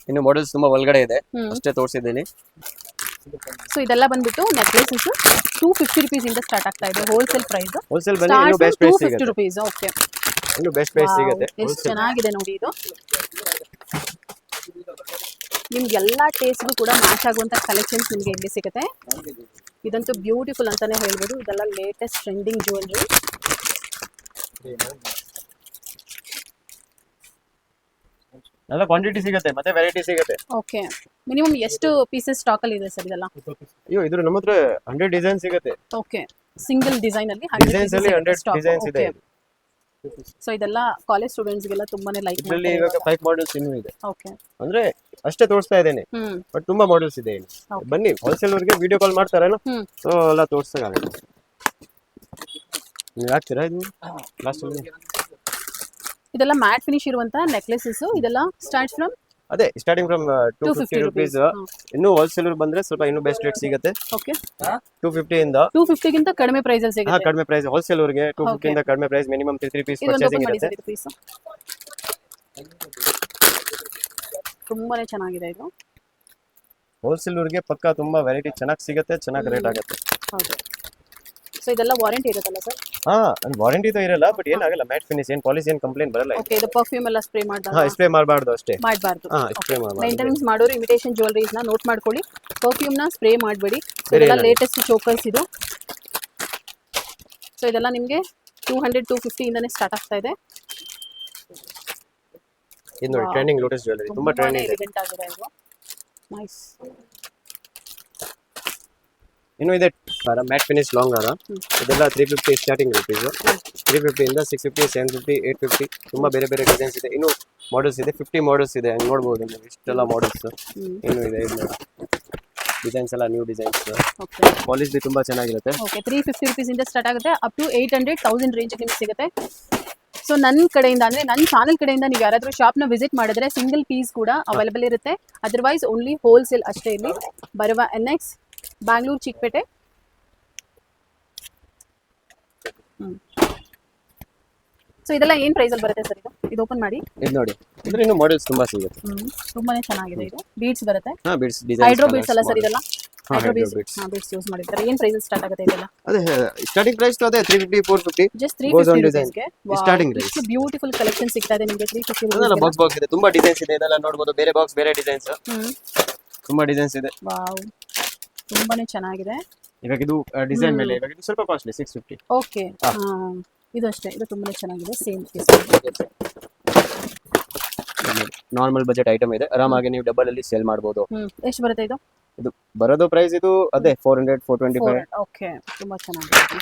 ಇನ್ನು ಮಾಡಲ್ಸ್ ತುಂಬಾ ಒಳಗಡೆ ಇದೆ. ಅಷ್ಟೇ ತೋರಿಸಿದ್ದೀನಿ. ಸೊ ಇದೆಲ್ಲ ಬಂದ್ಬಿಟ್ಟು ನೆಕ್ಲೆಸಸ್ ಟೂ ಫಿಫ್ಟಿ ರುಪೀಸ್ ಇಂದ ಸ್ಟಾರ್ಟ್ ಆಗ್ತಾ ಇದೆ ಹೋಲ್ಸೇಲ್ ಪ್ರೈಸ್ ಹೋಲ್ಸೇಲ್ ಬೆಲೆ ಇನ್ನು ಬೆಸ್ಟ್ ಪ್ರೈಸ್ ಸಿಗುತ್ತೆ. ರುಪೀಸ್ ಓಕೆ ಇನ್ನು ಬೆಸ್ಟ್ ಪ್ರೈಸ್ ಸಿಗುತ್ತೆ. ಎಷ್ಟು ಚೆನ್ನಾಗಿದೆ ನೋಡಿ ಇದು. ನಿಮ್ಗೆ ಎಲ್ಲಾ ಟೇಸ್ಟ್ಗೂ ಕೂಡ ಮ್ಯಾಚ್ ಆಗುವಂತ ಕಲೆಕ್ಷನ್ಸ್ ನಿಮಗೆ ಇಲ್ಲಿ ಸಿಗುತ್ತೆ? ಇದಂತೂ ಬ್ಯೂಟಿಫುಲ್ ಅಂತಾನೆ ಹೇಳ್ಬೋದು. ಇದೆಲ್ಲ ಲೇಟೆಸ್ಟ್ ಟ್ರೆಂಡಿಂಗ್ ಜ್ಯುವೆಲ್ರಿ ಎಲ್ಲ ಕ್ವಾಂಟಿಟಿ ಸಿಗುತ್ತೆ ಮತ್ತೆ ವೆರೈಟಿ ಸಿಗುತ್ತೆ. ಓಕೆ ಮಿನಿಮಮ್ ಎಷ್ಟು ಪೀಸಸ್ ಸ್ಟಾಕ್ ಅಲ್ಲಿ ಇದೆ ಸರ್ ಇದೆಲ್ಲ? ಅಯ್ಯೋ ಇದ್ರ ನಮ್ಮ ಹತ್ರ ಹಂಡ್ರೆಡ್ ಡಿಸೈನ್ ಸಿಗುತ್ತೆ. ಓಕೆ ಸಿಂಗಲ್ ಡಿಸೈನ್ ಅಲ್ಲಿ ಡಿಸೈನ್ಸ್ ಅಲ್ಲಿ ಹಂಡ್ರೆಡ್ ಡಿಸೈನ್ಸ್ ಇದೆ. ಸೊ ಇದೆಲ್ಲ ಕಾಲೇಜ್ ಸ್ಟೂಡೆಂಟ್ಸ್ಗೆಲ್ಲ ತುಂಬಾನೇ ಲೈಕ್ ಇದರಲ್ಲಿ ಇವಾಗ ಫೈವ್ ಮಾಡೆಲ್ಸ್ ಇನ್ನೂ ಇದೆ. ಓಕೆ ಅಂದ್ರೆ ಅಷ್ಟೇ ತೋರಿಸ್ತಾ ಇದ್ದೇನೆ. ಬಟ್ ತುಂಬಾ ಮಾಡೆಲ್ಸ್ ಇದೆ ಇಲ್ಲಿ. ಬನ್ನಿ ಹೋಲ್ಸೇಲ್ ಅವ್ರಿಗೆ ವಿಡಿಯೋ ಕಾಲ್ ಮಾಡ್ತಾರಲ್ಲ ಸೊ ಎಲ್ಲ ತೋರಿಸ್ದಂಗಾಗುತ್ತೆ ನೀವು ಹಾಕ್ತೀರಾ ಇದು? ಲಾಸ್ಟ್ ಇದೆಲ್ಲ ಮ್ಯಾಟ್ ಫಿನಿಶ್ ಇರುವಂತ ನೆಕ್ಲೆಸಸ್ ಇದೆಲ್ಲ ಸ್ಟಾರ್ಟ್ ಫ್ರಮ್ ಅದೇ starting from two fifty fifty rupees ಇನ್ನು ಹೋಲ್ಸೇಲ್ ಬಂದ್ರೆ ಸ್ವಲ್ಪ ಇನ್ನು ಬೆಸ್ಟ್ ರೇಟ್ ಸಿಗುತ್ತೆ. ಓಕೆ ಟೂ ಫಿಫ್ಟಿ ಇಂದ ಟೂ ಫಿಫ್ಟಿಗಿಂತ ಕಡಿಮೆ ಪ್ರೈಸ್ ಅಲ್ಲಿ ಹಾ ಸಿಗುತ್ತೆ ಕಡಿಮೆ ಪ್ರೈಸ್ ಹೋಲ್ಸೇಲ್ ಅವ್ರಿಗೆ ಟೂ. ಫಿಫ್ಟಿ ಇಂದ ಕಡಿಮೆ price minimum three three piece purchasing ಇರುತ್ತೆ. ತುಂಬಾನೇ ಚೆನ್ನಾಗಿದೆ ಇದು. ಹೋಲ್ಸೇಲ್ ಅವ್ರಿಗೆ ಪಕ್ಕ ತುಂಬಾ ವೆರೈಟಿ ಚೆನ್ನಾಗಿ ಸಿಗುತ್ತೆ ಚೆನ್ನಾಗಿ ರೇಟ್ ಆಗುತ್ತೆ. ಹೌದು. ಸೊ ಇದೆಲ್ಲ ವಾರಂಟಿ ಇರುತ್ತಲ್ಲ ಸರ್ ಹಾ ವಾರಂಟಿ ಇರಲ್ಲ ಬಟ್ ಏನಾಗಲ್ಲ ಮ್ಯಾಟ್ ಫಿನಿಶ್ ಏನ್ ಪಾಲಿಸಿ ಏನ್ ಕಂಪ್ಲೇಂಟ್ ಬರಲ್ಲ ಓಕೆ ಇದು ಪರ್ಫ್ಯೂಮ್ ಎಲ್ಲ ಸ್ಪ್ರೇ ಹಾ ಮಾಡಿದಾಗ ಸ್ಪ್ರೇ ಮಾಡಬಾರ್ದು ಅಷ್ಟೇ. ಮಾಡಬಾರ್ದು. ಹಾ ಸ್ಪ್ರೇ ಮಾಡಬಾರ್ದು. ಮೇಂಟೆನೆನ್ಸ್ ಮಾಡೋರು ಇಮಿಟೇಷನ್ನ ನೋಟ್ ಮಾಡ್ಕೊಳ್ಳಿ. ಪರ್ಫ್ಯೂಮ್ನ ಸ್ಪ್ರೇ ಮಾಡಬೇಡಿ. ಇದೆಲ್ಲ. ಲೇಟೆಸ್ಟ್ ಚೋಕರ್ಸ್ ಇದು. ಸೊ ಇದೆಲ್ಲ ನಿಮಗೆ ಟೂ ಹಂಡ್ರೆಡ್ ಟೂ ಫಿಫ್ಟಿ ಇಂದಾನೆ ಸ್ಟಾರ್ಟ್ ಆಗ್ತಾ ಇದೆ. ಇದು ನೋಡಿ ಟ್ರೆಂಡಿಂಗ್ ಲೋಟಸ್ ಜ್ಯುವೆಲರಿ ತುಂಬಾ ಟ್ರೆಂಡಿಂಗ್ ಇದೆ. ಎಲಿಗೆಂಟ್ ಆಗಿದೆ ಇದು. ನೈಸ್ ಇನ್ನು ಇದೆ ಮ್ಯಾಟ್ ಫಿನಿಶ್ ಲಾಂಗ್ ಹಾರ ಇದೆಲ್ಲ three fifty starting rupees three ಫಿಫ್ಟಿಯಿಂದ six fifty seven fifty eight fifty ತುಂಬ ಬೇರೆ ಬೇರೆ ಡಿಸೈನ್ಸ್ ಇದೆ. ಇನ್ನು ಮಾಡಲ್ಸ್ ಇದೆ ಫಿಫ್ಟಿ ಮಾಡಲ್ಸ್ ಇದೆ. ಹಂಗೆ ನೋಡ್ಬೋದು ನೀವು. ಇಷ್ಟೆಲ್ಲ ಮಾಡಲ್ಸ್ ಇನ್ನು ಇದೆ ಇದು ಡಿಸೈನ್ಸ್ ಎಲ್ಲ ನ್ಯೂ ಡಿಸೈನ್ಸ್ ಪಾಲಿಸ್ ಬಿ ತುಂಬಾ ಚೆನ್ನಾಗಿರುತ್ತೆ. ಓಕೆ ತ್ರೀ ಫಿಫ್ಟಿ ರುಪೀಸಿಂದ ಸ್ಟಾರ್ಟ್ ಆಗುತ್ತೆ. Up to eight hundred thousand range ನಿಮ್ಗೆ ಸಿಗುತ್ತೆ. ಸೊ ನನ್ನ ಕಡೆಯಿಂದ ಅಂದರೆ ನನ್ನ ಚಾನಲ್ ಕಡೆಯಿಂದ ನೀವು ಯಾರಾದರೂ ಶಾಪ್ನ ವಿಸಿಟ್ ಮಾಡಿದ್ರೆ ಸಿಂಗಲ್ ಪೀಸ್ ಕೂಡ ಅವೈಲೇಬಲ್ ಇರುತ್ತೆ. ಅದರ್ವೈಸ್ ಓನ್ಲಿ ಹೋಲ್ಸೇಲ್ ಅಷ್ಟೇ ಇಲ್ಲಿ. ಬರುವ N X Bangalore Chickpete so ಇದೆಲ್ಲ ಏನ್ ಪ್ರೈಸ್ ಅಲ್ಲಿ ಬರುತ್ತೆ ಸರ್ ಇದು? ಇದು ಓಪನ್ ಮಾಡಿ. ಇದು ನೋಡಿ. ಅಂದ್ರೆ ಇನ್ನು ಮಾಡೆಲ್ಸ್ ತುಂಬಾ ಸಿಗುತ್ತೆ. ತುಂಬಾನೇ ಚೆನ್ನಾಗಿದೆ ಇದು. ಬೀಡ್ಸ್ ಬರುತ್ತೆ? ಹಾ ಬೀಡ್ಸ್ ಡಿಸೈನ್ ಹೈಡ್ರೋ ಬೀಡ್ಸ್ ಅಲ್ಲ ಸರ್ ಇದೆಲ್ಲ? ಹಾ, ಹೈಡ್ರೋ ಬೀಡ್ಸ್ beads. ಹಾ ಬೀಡ್ಸ್ ಯೂಸ್ ಮಾಡಿರ್ತಾರೆ. ಏನ್ ಪ್ರೈಸ್ ಸ್ಟಾರ್ಟ್ ಆಗುತ್ತೆ ಇದೆಲ್ಲ? ಅದೇ ಸ್ಟಾರ್ಟಿಂಗ್ ಪ್ರೈಸ್ ಅದೇ three fifty four fifty just three Goes on fifty design. ರುಪೀಸ್ಗೆ Starting price. ಇಷ್ಟು ಬ್ಯೂಟಿಫುಲ್ ಕಲೆಕ್ಷನ್ ಸಿಗ್ತಾ ಇದೆ ನಿಮಗೆ. ತ್ರೀ ಫಿಫ್ಟಿ ಅದೆಲ್ಲ ಬಾಕ್ಸ್ ಬಾಕ್ಸ್ ಇದೆ. ತುಂಬಾ ಡಿಸೈನ್ಸ್ ಇದೆ. ಇದೆಲ್ಲ ನೋಡಬಹುದು ಬೇರೆ ಬಾಕ್ಸ್ ಬೇರೆ ಡಿಸೈನ್ಸ್ ತುಂಬಾ ಡಿಸೈನ್ಸ್ ಇದೆ. ವಾವ್ ತುಂಬಾನೇ ಚೆನ್ನಾಗಿದೆ. ಇವಾಗ ಇದು ಡಿಸೈನ್ ಮೇಲೆ ಇವಾಗ ಇದು ಸ್ವಲ್ಪ ಕಾಸ್ಟ್ಲಿ ಸಿಕ್ಸ್ ಫಿಫ್ಟಿ ಓಕೆ. ಇದು ಅಷ್ಟೇ ಇದು ತುಂಬಾನೇ ಚೆನ್ನಾಗಿದೆ ಸೇಮ್ ನಾರ್ಮಲ್ ಬಜೆಟ್ ಐಟಮ್ ಇದೆ. ಆರಾಮಾಗಿ ನೀವು ಡಬಲ್ ಅಲ್ಲಿ ಸೇಲ್ ಮಾಡಬಹುದು ಎಷ್ಟು ಬರುತ್ತೆ ಇದು? ಇದು ಬರೋದು ಪ್ರೈಸ್ ಇದು ಅದೇ four hundred four twenty five okay ತುಂಬಾ ಚೆನ್ನಾಗಿದೆ.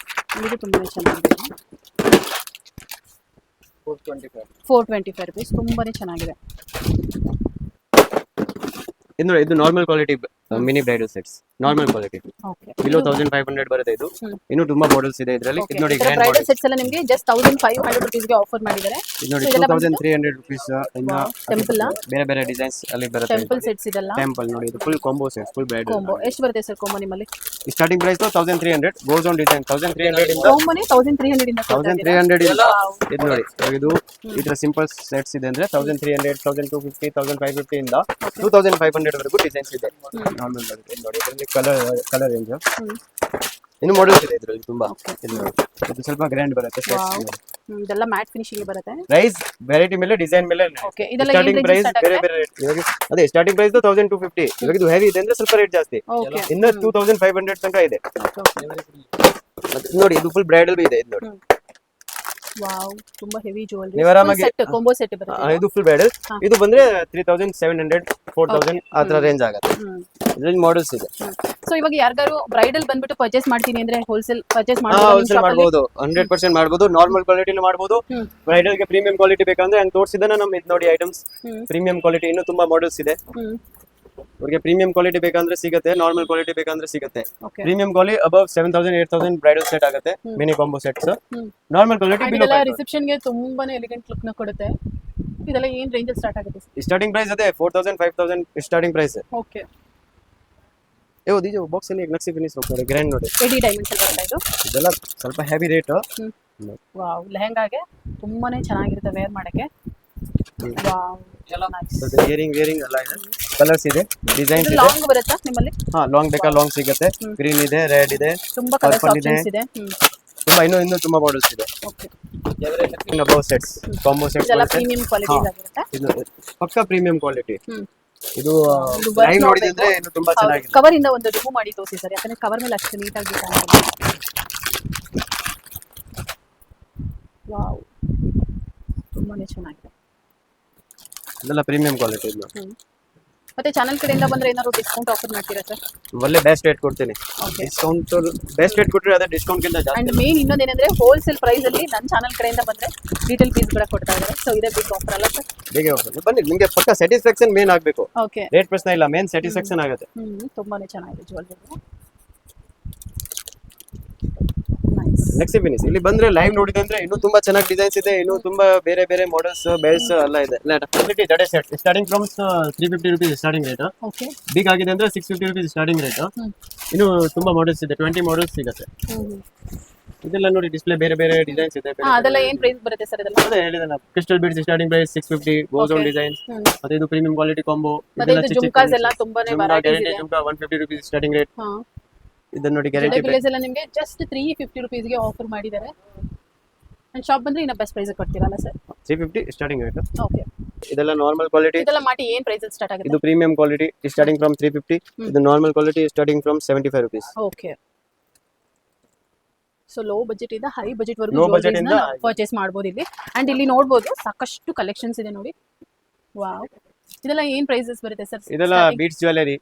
ಇದು ತುಂಬಾನೇ ಚೆನ್ನಾಗಿದೆ. ಫೋರ್ ಟ್ವೆಂಟಿ ಫೈವ್ ರುಪೀಸ್ ತುಂಬಾನೇ ಚೆನ್ನಾಗಿದೆ. ಇದು ನೋಡಿ ಇದು normal quality mini bridal sets normal quality below thousand five hundred ಬರುತ್ತೆ ಇದು. ಇನ್ನು ತುಂಬಾ ಮಾಡಲ್ಸ್ ಇದೆ ಇದರಲ್ಲಿ. ಇದು ನೋಡಿ ಗ್ರ್ಯಾಂಡ್ ಬ್ರೈಡಲ್ ಸೆಟ್ಸ್ ಎಲ್ಲ ನಿಮಗೆ ಜಸ್ಟ್ 1500 ರೂಪೀಸ್ಗೆ ಆಫರ್ ಮಾಡಿದ್ದಾರೆ. ಇದು ನೋಡಿ So ಟೂ ಇದೆಲ್ಲ thousand three hundred rupees temple ಬೇರೆ ಬೇರೆ ಡಿಸೈನ್ಸ್ ಅಲ್ಲಿ ಬರುತ್ತೆ ಟೆಂಪಲ್ ಸೆಟ್ಸ್ ಇದೆಲ್ಲ? ಟೆಂಪಲ್ ನೋಡಿ ಇದು full combo set full bridal combo ಎಷ್ಟು ಬರುತ್ತೆ ಸರ್ ಕಾಂಬೋ ನಿಮ್ಮಲ್ಲಿ? Starting price thousand three hundred goes on design thousand three hundred ಇಂದ ಕೋಂಬೋನೇ ತೌಸಂಡ್ ತ್ರೀ ಹಂಡ್ರೆಡ್ ಇಂದ ತೌಸಂಡ್ ತ್ರೀ ಹಂಡ್ರೆಡ್ ಇಂದ. ಇದು ನೋಡಿ ಇದು ಇದರ ಸಿಂಪಲ್ ಸೆಟ್ಸ್ ಇದೆ ಅಂದ್ರೆ thousand three hundred thousand two fifty thousand five fifty ಇಂದ ಟೂ ತೌಸಂಡ್ ಫೈವ್ ಹಂಡ್ರೆಡ್ ವರೆಗೂ ಡಿಸೈನ್ಸ್ ಇದೆ. ನಾರ್ಮಲ್ ನೋಡಿ ಇದರಲ್ಲಿ ಕಲರ್ ಕಲರ್ ರೇಂಜ್ ಇನ್ನು ಮಾಡಲ್ಸ್ ಇದೆ ಇದರಲ್ಲಿ ತುಂಬಾ. ನೋಡಿ. ಇದು ಸ್ವಲ್ಪ ಗ್ರ್ಯಾಂಡ್ ಬರುತ್ತೆ ಇದೆಲ್ಲ ಮ್ಯಾಟ್ ಫಿನಿಶಿಂಗ್ ಬರುತ್ತೆ? ಪ್ರೈಸ್ ವೆರೈಟಿ ಮೇಲೆ ಡಿಸೈನ್ ಮೇಲೆ ಓಕೆ ಇದೆಲ್ಲ ಸ್ಟಾರ್ಟಿಂಗ್ ಪ್ರೈಸ್ ಬೇರೆ ಬೇರೆ ರೇಟ್ ಇವಾಗ ಅದೇ starting price thousand two fifty ಇವಾಗ ಇದು ಹೆವಿ ಇದೆ ಅಂದ್ರೆ ಸ್ವಲ್ಪ ರೇಟ್ ಜಾಸ್ತಿ. ಇನ್ನು ಟೂ ತೌಸಂಡ್ ಫೈವ್ ಹಂಡ್ರೆಡ್ ತನಕ ಇದೆ. ನೋಡಿ ಇದು ಫುಲ್ ಬ್ರೈಡಲ್ ಇದೆ ಇದು ನೋಡಿ. ವಾವ್ ತುಂಬಾ ಹೆವಿ ನೀವು ಆರಾಮಾಗಿ- ಸೆಟ್ ಕೊಂಬೋ ಸೆಟ್ ಆ, ಬರುತ್ತೆ ಇದು? ಫುಲ್ ಬ್ರೈಡಲ್ ಇದು ಬಂದ್ರೆ three thousand seven hundred four thousand ಆ ತರ ರೇಂಜ್ ಆಗುತ್ತೆ. ಇದ್ರಲ್ಲಿ ಮಾಡಲ್ಸ್ ಇದೆ. ಸೊ ಇವಾಗ ಯಾರಿಗಾರು ಬ್ರೈಡಲ್ ಬಂದ್ಬಿಟ್ಟು ಪರ್ಚೇಸ್ ಮಾಡ್ತೀನಿ ಅಂದ್ರೆ ಹೋಲ್ಸೇಲ್ ಪರ್ಚೇಸ್ ಮಾಡ್ಬೋದು ಹೋಲ್ಸೇಲ್ ಮಾಡ್ಬೋದು. ಹಂಡ್ರೆಡ್ ಪರ್ಸೆಂಟ್ ಮಾಡ್ಬೋದು. ನಾರ್ಮಲ್ ಕ್ವಾಲಿಟಿನೂ ಮಾಡ್ಬೋದು. ಹ್ಮ್. ಪ್ರೀಮಿಯಂ ಕ್ವಾಲಿಟಿ ಬೇಕಂದ್ರೆ ಹಂಗೆ ತೋರಿಸಿದಾನೆ ನಮ್ ಇದು ನೋಡಿ ಐಟಮ್ಸ್ ಪ್ರೀಮಿಯಂ ಕ್ವಾಲಿಟಿ ಇನ್ನೂ ತುಂಬಾ ಮಾಡಲ್ಸ್ ಇದೆ. ಅವ್ರಿಗೆ ಪ್ರೀಮಿಯಂ ಕ್ವಾಲಿಟಿ ಬೇಕಂದ್ರೆ ಸಿಗುತ್ತೆ ನಾರ್ಮಲ್ ಕ್ವಾಲಿಟಿ ಬೇಕಂದ್ರೆ ಸಿಗುತ್ತೆ. Premium quality above seven thousand eight thousand bridal set ಆಗುತ್ತೆ mini combo sets normal quality below ರಿಸೆಪ್ಷನ್ಗೆ ತುಂಬಾನೇ ಎಲಿಗೆಂಟ್ ಲುಕ್ನ ಕೊಡುತ್ತೆ. ಇದೆಲ್ಲ ಏನ್ ರೇಂಜ್ ಸ್ಟಾರ್ಟ್ ಆಗುತ್ತೆ? ಸ್ಟಾರ್ಟಿಂಗ್ ಪ್ರೈಸ್ ಅದೇ four thousand five thousand starting price okay ಏ ದೀಜು ಬಾಕ್ಸ್ ಅಲ್ಲಿ ನಕ್ಸಿ ಫಿನಿಶ್ ಹೋಗ್ತಾರೆ ಗ್ರ್ಯಾಂಡ್ ನೋಡಿ. ಎಡಿ ಡೈಮಂಡ್ಸ್ ಅಲ್ಲಿ ಬರ್ತಾ ಇದು? ಇದೆಲ್ಲ ಸ್ವಲ್ಪ ಹೆವಿ ರೇಟ್ ವಾವ್ ಲೆಹಂಗಾಗೆ ತುಂಬಾನೇ ಚೆನ್ನಾಗಿರುತ್ತೆ ವೇರ್ ಮಾಡಕ್ಕೆ. ಇಯರಿಂಗ್ ವೇರಿಂಗ್ ಎಲ್ಲ ಇದೆ. ಕಲರ್ಸ್ ಇದೆ ಡಿಸೈನ್ಸ್ ಇದೆ ಲಾಂಗ್ ಬರುತ್ತಾ ನಿಮ್ಮಲ್ಲಿ? ಹಾ ಲಾಂಗ್ ಬೇಕಾ ಲಾಂಗ್ ಸಿಗುತ್ತೆ. ಗ್ರೀನ್ ಇದೆ ರೆಡ್ ಇದೆ ತುಂಬಾ ಕಲರ್ಸ್. ಆಪ್ಷನ್ಸ್ ಇದೆ. ತುಂಬಾ ಇನ್ನೂ ಇನ್ನೂ ತುಂಬಾ ಮಾಡಲ್ಸ್ ಇದೆ. Okay above sets combo sets ಇದೆಲ್ಲ ಪ್ರೀಮಿಯಂ ಕ್ವಾಲಿಟಿ ಆಗಿರುತ್ತೆ ಇದು ಪಕ್ಕ ಪ್ರೀಮಿಯಂ ಕ್ವಾಲಿಟಿ ಇದು ಲೈವ್ ನೋಡಿದ್ರೆ ಇನ್ನು ತುಂಬಾ ಚೆನ್ನಾಗಿದೆ. ಕವರ್ ಇಂದ ಒಂದು ರಿಮೂವ್ ಮಾಡಿ ತೋರಿಸಿ ಸರ್ ಯಾಕಂದ್ರೆ ಕವರ್ ಮೇಲೆ ಅಷ್ಟು ನೀಟಾಗಿ ಕಾಣಿಲ್ಲ ವಾವ್ ತುಂಬಾನೇ ಚೆನ್ನಾಗಿದೆ. ಇದೆಲ್ಲ ಪ್ರೀಮಿಯಂ ಕ್ವಾಲಿಟಿ ಇದು ಮತ್ತೆ ಚಾನಲ್ ಕಡೆಯಿಂದ ಬಂದ್ರೆ ಏನಾದ್ರು ಡಿಸ್ಕೌಂಟ್ ಆಫರ್ ಮಾಡ್ತೀರಾ ಸರ್ ಒಳ್ಳೆ ಬೆಸ್ಟ್ ರೇಟ್ ಕೊಡ್ತೀನಿ. ಡಿಸ್ಕೌಂಟ್ ಬೆಸ್ಟ್ ರೇಟ್ ಕೊಟ್ಟರೆ ಅದೇ ಡಿಸ್ಕೌಂಟ್ ಗಿಂತ ಜಾಸ್ತಿ ಅಂಡ್ ಮೇನ್ ಇನ್ನೊಂದೇನಂದ್ರೆ ಹೋಲ್ಸೇಲ್ ಪ್ರೈಸ್ ಅಲ್ಲಿ ನನ್ನ ಚಾನೆಲ್ ಕಡೆಯಿಂದ ಬಂದ್ರೆ ಡೀಟೇಲ್ ಪೀಸ್ ಕೂಡ ಕೊಡ್ತಾ ಇದ್ದಾರೆ. ಸೊ ಇದೇ ಬಿಗ್ ಆಫರ್ ಅಲ್ಲ ಸರ್ ಬೇಗ ಹೋಗ್ತದೆ ಬನ್ನಿ ನಿಮಗೆ ಪಕ್ಕ ಸ್ಯಾಟಿಸ್ಫ್ಯಾಕ್ಷನ್ ಮೇನ್ ಆಗಬೇಕು. ಓಕೆ ರೇಟ್ ಪ್ರಶ್ನೆ ಇಲ್ಲ ಮೇನ್ ಸ್ಯಾಟಿಸ್ಫ್ಯಾಕ್ಷನ್ ಆಗುತ್ತೆ. ತುಂಬಾನೇ ಚೆನ್ನಾಗಿದೆ ನೈಸ್ ನೆಕ್ಸ್ಟ್ ಫಿನಿಸ್ ಇಲ್ಲಿ ಬಂದ್ರೆ ಲೈವ್ ನೋಡಿದೆ ಅಂದ್ರೆ ಇನ್ನೂ ತುಂಬಾ ಚೆನ್ನಾಗಿ ಡಿಸೈನ್ಸ್ ಇದೆ ಇನ್ನೂ ತುಂಬಾ ಬೇರೆ ಬೇರೆ ಮಾಡಲ್ಸ್ ಬೆಲ್ಸ್ ಎಲ್ಲ ಇದೆ. ಫೆಸಿಲಿಟಿ ಜಡೆ set starting from three fifty rupees starting rate okay big ಆಗಿದೆ ಅಂದ್ರೆ six fifty rupees starting rate ಇನ್ನು ತುಂಬಾ ಮಾಡಲ್ಸ್ ಇದೆ ಟ್ವೆಂಟಿ ಮಾಡಲ್ಸ್ ಸಿಗುತ್ತೆ. ಇದೆಲ್ಲ ನೋಡಿ ಡಿಸ್ಪ್ಲೇ ಬೇರೆ ಬೇರೆ ಡಿಸೈನ್ಸ್ ಇದೆ ಅದೆಲ್ಲ ಏನ್ ಪ್ರೈಸ್ ಬರುತ್ತೆ ಸರ್ ಇದೆಲ್ಲ? ಅದೇ ಹೇಳಿದೆ crystal beads starting price six fifty goes on. Designs ಮತ್ತೆ ಇದು ಪ್ರೀಮಿಯಂ ಕ್ವಾಲಿಟಿ ಕಾಂಬೋ ಮತ್ತೆ ಇದು ಜುಮ್ಕಾಸ್ ಎಲ್ಲ ತುಂಬಾನೇ varieties ಇದೆ. Jhumka one fifty rupees starting rate ಹಾ. ಇದನ್ನ ನೋಡಿ ಗ್ಯಾರಂಟಿ ಪ್ರೈಸ್ ಎಲ್ಲ ನಿಮಗೆ ಜಸ್ಟ್ ತ್ರೀ ಫಿಫ್ಟಿ ರುಪೀಸ್ಗೆ ಆಫರ್ ಮಾಡಿದ್ದಾರೆ. ಅಂಡ್ ಶಾಪ್ ಬಂದ್ರೆ ಇನ್ನ best price ಕೊಡ್ತೀರಲ್ಲ sir three fifty starting rate okay ಇದೆಲ್ಲ ನಾರ್ಮಲ್ ಕ್ವಾಲಿಟಿ ಇದೆಲ್ಲ ಮಾಟಿ ಏನ್ ಪ್ರೈಸ್ ಸ್ಟಾರ್ಟ್ ಆಗುತ್ತೆ? ಇದು premium quality starting from three fifty ಇದು normal quality starting from seventy five rupees okay so low budget ಇಂದ ಹೈ ಬಜೆಟ್ ವರೆಗೂ ವರೆಗೂ ಬಜೆಟ್ ಇಂದ ಪರ್ಚೇಸ್ ಮಾಡಬಹುದು ಇಲ್ಲಿ. ಅಂಡ್ ಇಲ್ಲಿ ನೋಡಬಹುದು ಸಾಕಷ್ಟು ಕಲೆಕ್ಷನ್ಸ್ ಇದೆ ನೋಡಿ. ವಾವ್ ಇದೆಲ್ಲ ಏನ್ ಪ್ರೈಸಸ್ ಬರುತ್ತೆ ಸರ್ ಇದೆಲ್ಲ ಬೀಟ್ಸ್ ಜ್ಯುವೆಲರಿ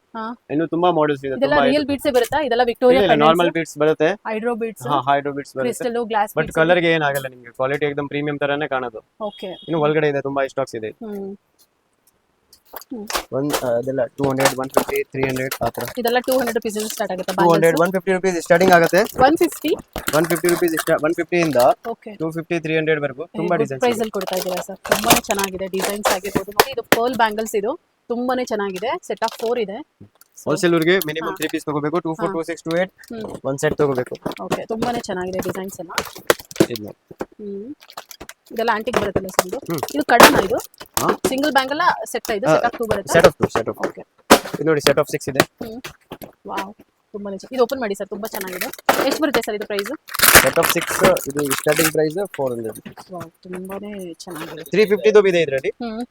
ಇನ್ನು ತುಂಬಾ ಮಾಡಲ್ಸ್ ಇದೆ ಇದೆಲ್ಲ ರಿಯಲ್ ಬೀಟ್ಸ್ ಬರುತ್ತಾ? ಇದೆಲ್ಲ ವಿಕ್ಟೋರಿಯಾ ನಾರ್ಮಲ್ ಬೀಟ್ಸ್ ಬರುತ್ತೆ. ಹೈಡ್ರೋ ಬೀಟ್ಸ್ ಹಾ ಹೈಡ್ರೋ ಬೀಟ್ಸ್ ಬರುತ್ತೆ. ಕ್ರಿಸ್ಟಲ್ ಗ್ಲಾಸ್ ಬಟ್ ಕಲರ್ಗೆ ಏನಾಗಲ್ಲ ನಿಮಗೆ. ಕ್ವಾಲಿಟಿ एकदम ಪ್ರೀಮಿಯಂ ತರಾನೇ ಕಾಣೋದು. ಓಕೆ ಇನ್ನು ಒಳಗಡೆ ಇದೆ ತುಂಬಾ ಸ್ಟಾಕ್ಸ್ ಇದೆ. ಒನ್ ಅದೆಲ್ಲ two hundred one fifty three hundred ಆ ಥರ. ಇದೆಲ್ಲ ಟೂ ಹಂಡ್ರೆಡ್ ರುಪೀಸ್ ಸ್ಟಾರ್ಟ್ ಆಗುತ್ತೆ two hundred one fifty rupees starting ಆಗುತ್ತೆ. One fifty one fifty rupees one ಫಿಫ್ಟಿಯಿಂದ two fifty three hundred ವರೆಗೂ. ತುಂಬಾ ಕೊಡ್ತಾ ಇದ್ದೀರಾ ಸರ್? ತುಂಬಾನೇ ಚೆನ್ನಾಗಿದೆ. ಡಿಸೈನ್ಸ್ ಆಗಿರ್ಬೋದು. ನೋಡಿ ಇದು ಪರ್ಲ್ ಬ್ಯಾಂಗಲ್ಸ್ ಇದು. ತುಂಬಾನೇ ಚೆನ್ನಾಗಿದೆ. ಸೆಟ್ ಆಫ್ ಫೋರ್ ಇದೆ. ಹೋಲ್ಸೇಲ್ ಊರಿಗೆ ಮಿನಿಮಮ್ ತ್ರೀ ಪೀಸ್ ತಗೋಬೇಕು. Two four two six two eight one set ತಗೋಬೇಕು. ಓಕೆ ತುಂಬಾನೇ ಚೆನ್ನಾಗಿದೆ ಡಿಸೈನ್ಸ್ ಎಲ್ಲ. ಹ್ಮ್. ಇದೆಲ್ಲ ಆಂಟಿಕ್ ಬರುತ್ತಲ್ಲ ಸರ್ ಇದು. ಇದು ಕಡನ ಇದು. ಸಿಂಗಲ್ ಬ್ಯಾಂಕ್ ಎಲ್ಲ ಸೆಟ್ ಇದು ಸೆಟ್ ಆಫ್ 2 ಬರುತ್ತೆ? Set of 2 set of okay ಇದು ನೋಡಿ ಸೆಟ್ ಆಫ್ 6 ಇದೆ. ವಾವ್ ತುಂಬಾ ಚೆನ್ನಾಗಿದೆ ಇದು ಓಪನ್ ಮಾಡಿ ಸರ್ ತುಂಬಾ ಚೆನ್ನಾಗಿದೆ. ಎಷ್ಟು ಬರುತ್ತೆ ಸರ್ ಇದು ಪ್ರೈಸ್ ಸೆಟ್ ಆಫ್ 6 ಇದು starting price four hundred wow ತುಂಬಾನೇ ಚೆನ್ನಾಗಿದೆ. 350 ದೋ ಇದೆ ಇದರಲ್ಲಿ. ಹ್ಮ್.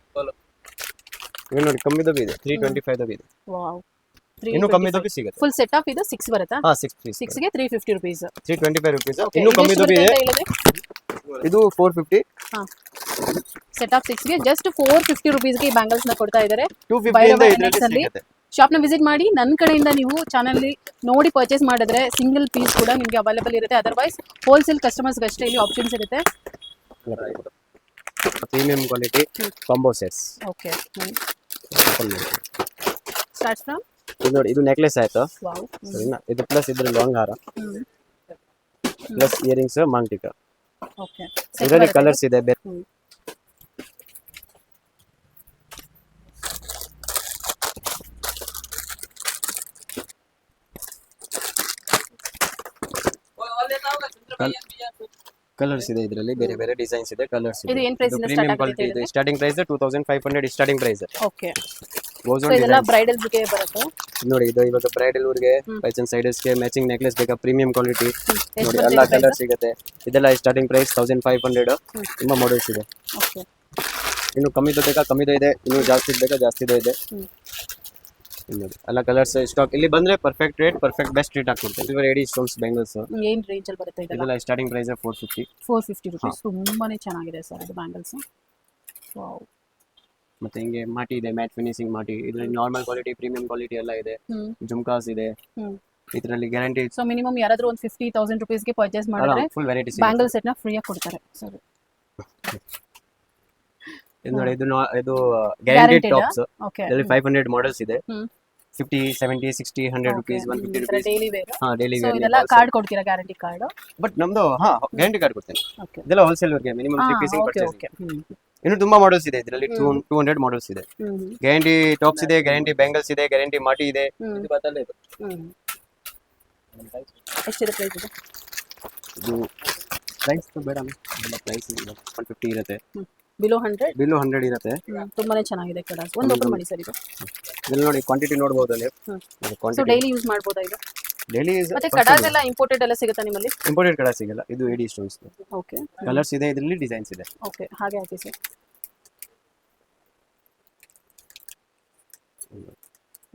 ಇನ್ನು ನೋಡಿ ಕಮ್ಮಿದು ಇದೆ. ತ್ರೀ ಟ್ವೆಂಟಿ ಫೈವ್ ಇದೆ. ವಾವ್ ಇನ್ನು ಕಮ್ಮಿ ದೋ ಸಿಗುತ್ತೆ. ಫುಲ್ ಸೆಟ್ ಆಫ್ ಇದು 6 ಬರುತ್ತಾ? ಹಾ ಸಿಕ್ಸ್ ಪೀಸ್ ಸಿಕ್ಸ್ಗೆ ತ್ರೀ ಫಿಫ್ಟಿ ರುಪೀಸ್ ತ್ರೀ ಇನ್ನು ರುಪೀಸ್ ಇನ್ನು ಇದೆ. ಇದು ಫೋರ್ ಫಿಫ್ಟಿ ಸೆಟ್ ಆಫ್ ಸಿಕ್ಸ್ಗೆ ಜಸ್ಟ್ ಫೋರ್ ಫಿಫ್ಟಿ ರುಪೀಸ್ಗೆ ಈ ಬ್ಯಾಂಗಲ್ಸ್ನ ಕೊಡ್ತಾ ಇದ್ದಾರೆ. ಸಿಗುತ್ತೆ. ಶಾಪ್ನ ವಿಸಿಟ್ ಮಾಡಿ ನನ್ನ ಕಡೆಯಿಂದ ನೀವು ಚಾನಲ್ಲಿ ನೋಡಿ ಪರ್ಚೇಸ್ ಮಾಡಿದ್ರೆ ಸಿಂಗಲ್ ಪೀಸ್ ಕೂಡ ನಿಮಗೆ ಅವೈಲೇಬಲ್ ಇರುತ್ತೆ. ಅದರ್ವೈಸ್ ಹೋಲ್ಸೇಲ್ ಕಸ್ಟಮರ್ಸ್ಗೆ ಅಷ್ಟೇ ಇಲ್ಲಿ ಆಪ್ಷನ್ಸ್ ಇರುತ್ತೆ. Premium quality combo sets okay start from ಇದು ನೋಡಿ ಇದು ನೆಕ್ಲೆಸ್ ಆಯ್ತು. ವಾವ್ ಸರಿನಾ? ಇದು ಪ್ಲಸ್ ಇದ್ರ ಲಾಂಗ್ ಹಾರ. ಪ್ಲಸ್ ಇಯರಿಂಗ್ಸ್ ಮಾಂಗ್ಟಿಕ ಇದರಲ್ಲಿ ಕಲರ್ಸ್ ಇದೆ ಬೇರೆ. ಕಲರ್ಸ್ ಇದೆ ಇದರಲ್ಲಿ ಬೇರೆ ಬೇರೆ ಡಿಸೈನ್ಸ್ ಇದೆ ಕಲರ್ಸ್ ಇದು. ಏನ್ ಪ್ರೈಸ್ ಇಂದ ಪ್ರೀಮಿಯಂ ಕ್ವಾಲಿಟಿ ಇದೆ? Starting price two thousand five hundred starting price okay ಇದೆಲ್ಲ ಬ್ರೈಡಲ್ಸ್ಗೆ ಬರುತ್ತೆ. ನೋಡಿ ಇದು ಇವಾಗ ಬ್ರೈಡಲ್ ಊರಿಗೆ. ಬೈ ಚಾನ್ಸ್ ಸೈಡರ್ಸ್ಗೆ ಮ್ಯಾಚಿಂಗ್ ನೆಕ್ಲೆಸ್ ಬೇಕಾ? ಪ್ರೀಮಿಯಂ ಕ್ವಾಲಿಟಿ ನೋಡಿ ಎಲ್ಲ ಕಲರ್ ಸಿಗುತ್ತೆ. ಇದೆಲ್ಲ starting price thousand five hundred. ತುಂಬಾ ಮಾಡೆಲ್ಸ್ ಇದೆ. ಓಕೆ. ಇನ್ನು ಕಮ್ಮಿದು ಬೇಕಾ? ಕಮ್ಮಿದು ಇದೆ. ಇನ್ನು ಜಾಸ್ತಿ ಬೇಕಾ? ಜಾಸ್ತಿದು ಇದೆ ನೋಡಿ ಎಲ್ಲ ಕಲರ್ಸ್ ಸ್ಟಾಕ್ ಇಲ್ಲಿ ಬಂದ್ರೆ perfect rate perfect best rate ಹಾಕೊಡ್ತೇವೆ ಇವರು ಎಡಿ ಸ್ಟೋನ್ಸ್ ಬ್ಯಾಂಗಲ್ಸ್ ಏನ್ ರೇಂಜ್ ಅಲ್ಲಿ ಬರುತ್ತೆ ಇದೆಲ್ಲ? ಇದೆಲ್ಲ starting price four fifty four fifty rupees ತುಂಬಾನೇ ಚೆನ್ನಾಗಿದೆ ಸರ್ ಇದು ಬ್ಯಾಂಗಲ್ಸ್ ವಾವ್ ಮತ್ತೆ ಹಿಂಗೆ ಮಾಟಿ ಇದೆ ಮ್ಯಾಟ್ ಫಿನಿಶಿಂಗ್ ಮಾಟಿ. ಇದರಲ್ಲಿ ನಾರ್ಮಲ್ ಕ್ವಾಲಿಟಿ ಪ್ರೀಮಿಯಂ ಕ್ವಾಲಿಟಿ ಎಲ್ಲ ಇದೆ. ಹ್ಮ್. ಜುಮ್ಕಾಸ್ ಇದೆ. ಹ್ಮ್. ಇದರಲ್ಲಿ ಗ್ಯಾರಂಟಿ ಸೊ ಮಿನಿಮಮ್ ಯಾರಾದ್ರೂ ಒಂದು ಫಿಫ್ಟಿ ತೌಸಂಡ್ ರುಪೀಸ್ಗೆ ಪರ್ಚೇಸ್ ಮಾಡಿದ್ರೆ ಫುಲ್ ವೆರೈಟಿ ಬ್ಯಾಂಗಲ್ ಸೆಟ್ನ ಫ್ರೀ ಆಗಿ ಕೊಡ್ತಾರೆ. ಸರಿ ಇದು ನೋಡಿ ಇದು ನಾ- ಇದು ಗ್ಯಾರಂಟಿ Guaranteed ಆ? ಟಾಪ್ಸ್ ಓಕೆ ಇದರಲ್ಲಿ ಫೈವ್ ಹಂಡ್ರೆಡ್ ಮಾಡೆಲ್ಸ್ ಇದೆ. ಹ್ಮ್. Fifty seventy sixty hundred rupees one fifty rupees daily wear ಹಾ ಡೈಲಿ ಸೊ ಇದೆಲ್ಲ ಕಾರ್ಡ್ ಕೊಡ್ತೀರಾ ಗ್ಯಾರಂಟಿ ಕಾರ್ಡ್ ಬಟ್ ನಮ್ದು ಹಾ ಗ್ಯಾರಂಟಿ ಕಾರ್ಡ್ ಕೊಡ್ತೀನಿ. ಓಕೆ ಇದೆಲ್ಲ ಹೋಲ್ಸೇಲ್ ವರ್ಗೆ minimum three piecing okay purchase okay ಇನ್ನು ತುಂಬಾ ಮಾಡಲ್ಸ್ ಇದೆ. ಇದರಲ್ಲಿ ಟೂ ಟೂ ಹಂಡ್ರೆಡ್ ಮಾಡಲ್ಸ್ ಇದೆ. ಗ್ಯಾರಂಟಿ ಟಾಪ್ಸ್ ಇದೆ ಗ್ಯಾರಂಟಿ ಬ್ಯಾಂಗಲ್ಸ್ ಇದೆ ಗ್ಯಾರಂಟಿ ಮಾಟಿ ಇದೆ. ಇದು ಪ್ರೈಸ್ ಬೇಡ ಪ್ರೈಸ್ ಒನ್ ಫಿಫ್ಟಿ ಇರುತ್ತೆ. ಬಿಲೋ ಹಂಡ್ರೆಡ್ ಬಿಲ್ಲು ಹಂಡ್ರೆಡ್ ಇರುತ್ತೆ. ತುಂಬಾನೇ ಚೆನ್ನಾಗಿದೆ ಕಡ ಒಂದು ಓಪನ್ ಮಾಡಿ ಸರ್ ಇದು. ನೋಡಿ ಕ್ವಾಂಟಿಟಿ ನೋಡ್ಬೋದು ಅಲ್ಲಿ. ಡೈಲಿ ಯೂಸ್ ಮಾಡ್ಬೋದಾ ಇದು? ಡೈಲಿ ಮತ್ತೆ ಎಲ್ಲ ಇಂಪೋರ್ಟೆಡ್ ಎಲ್ಲ ಸಿಗುತ್ತಾ ನಿಮ್ಮಲ್ಲಿ? ಇಂಪೋರ್ಟೆಡ್ ಕಡ ಸಿಗಲ್ಲ ಇದು ಎಡಿ ಸ್ಟೋನ್ಸ್ ಓಕೆ ಕಲರ್ಸ್ ಇದೆ ಇದರಲ್ಲಿ ಡಿಸೈನ್ಸ್ ಇದೆ. ಓಕೆ ಹಾಗೆ ಹಾಕಿ ಸರ್.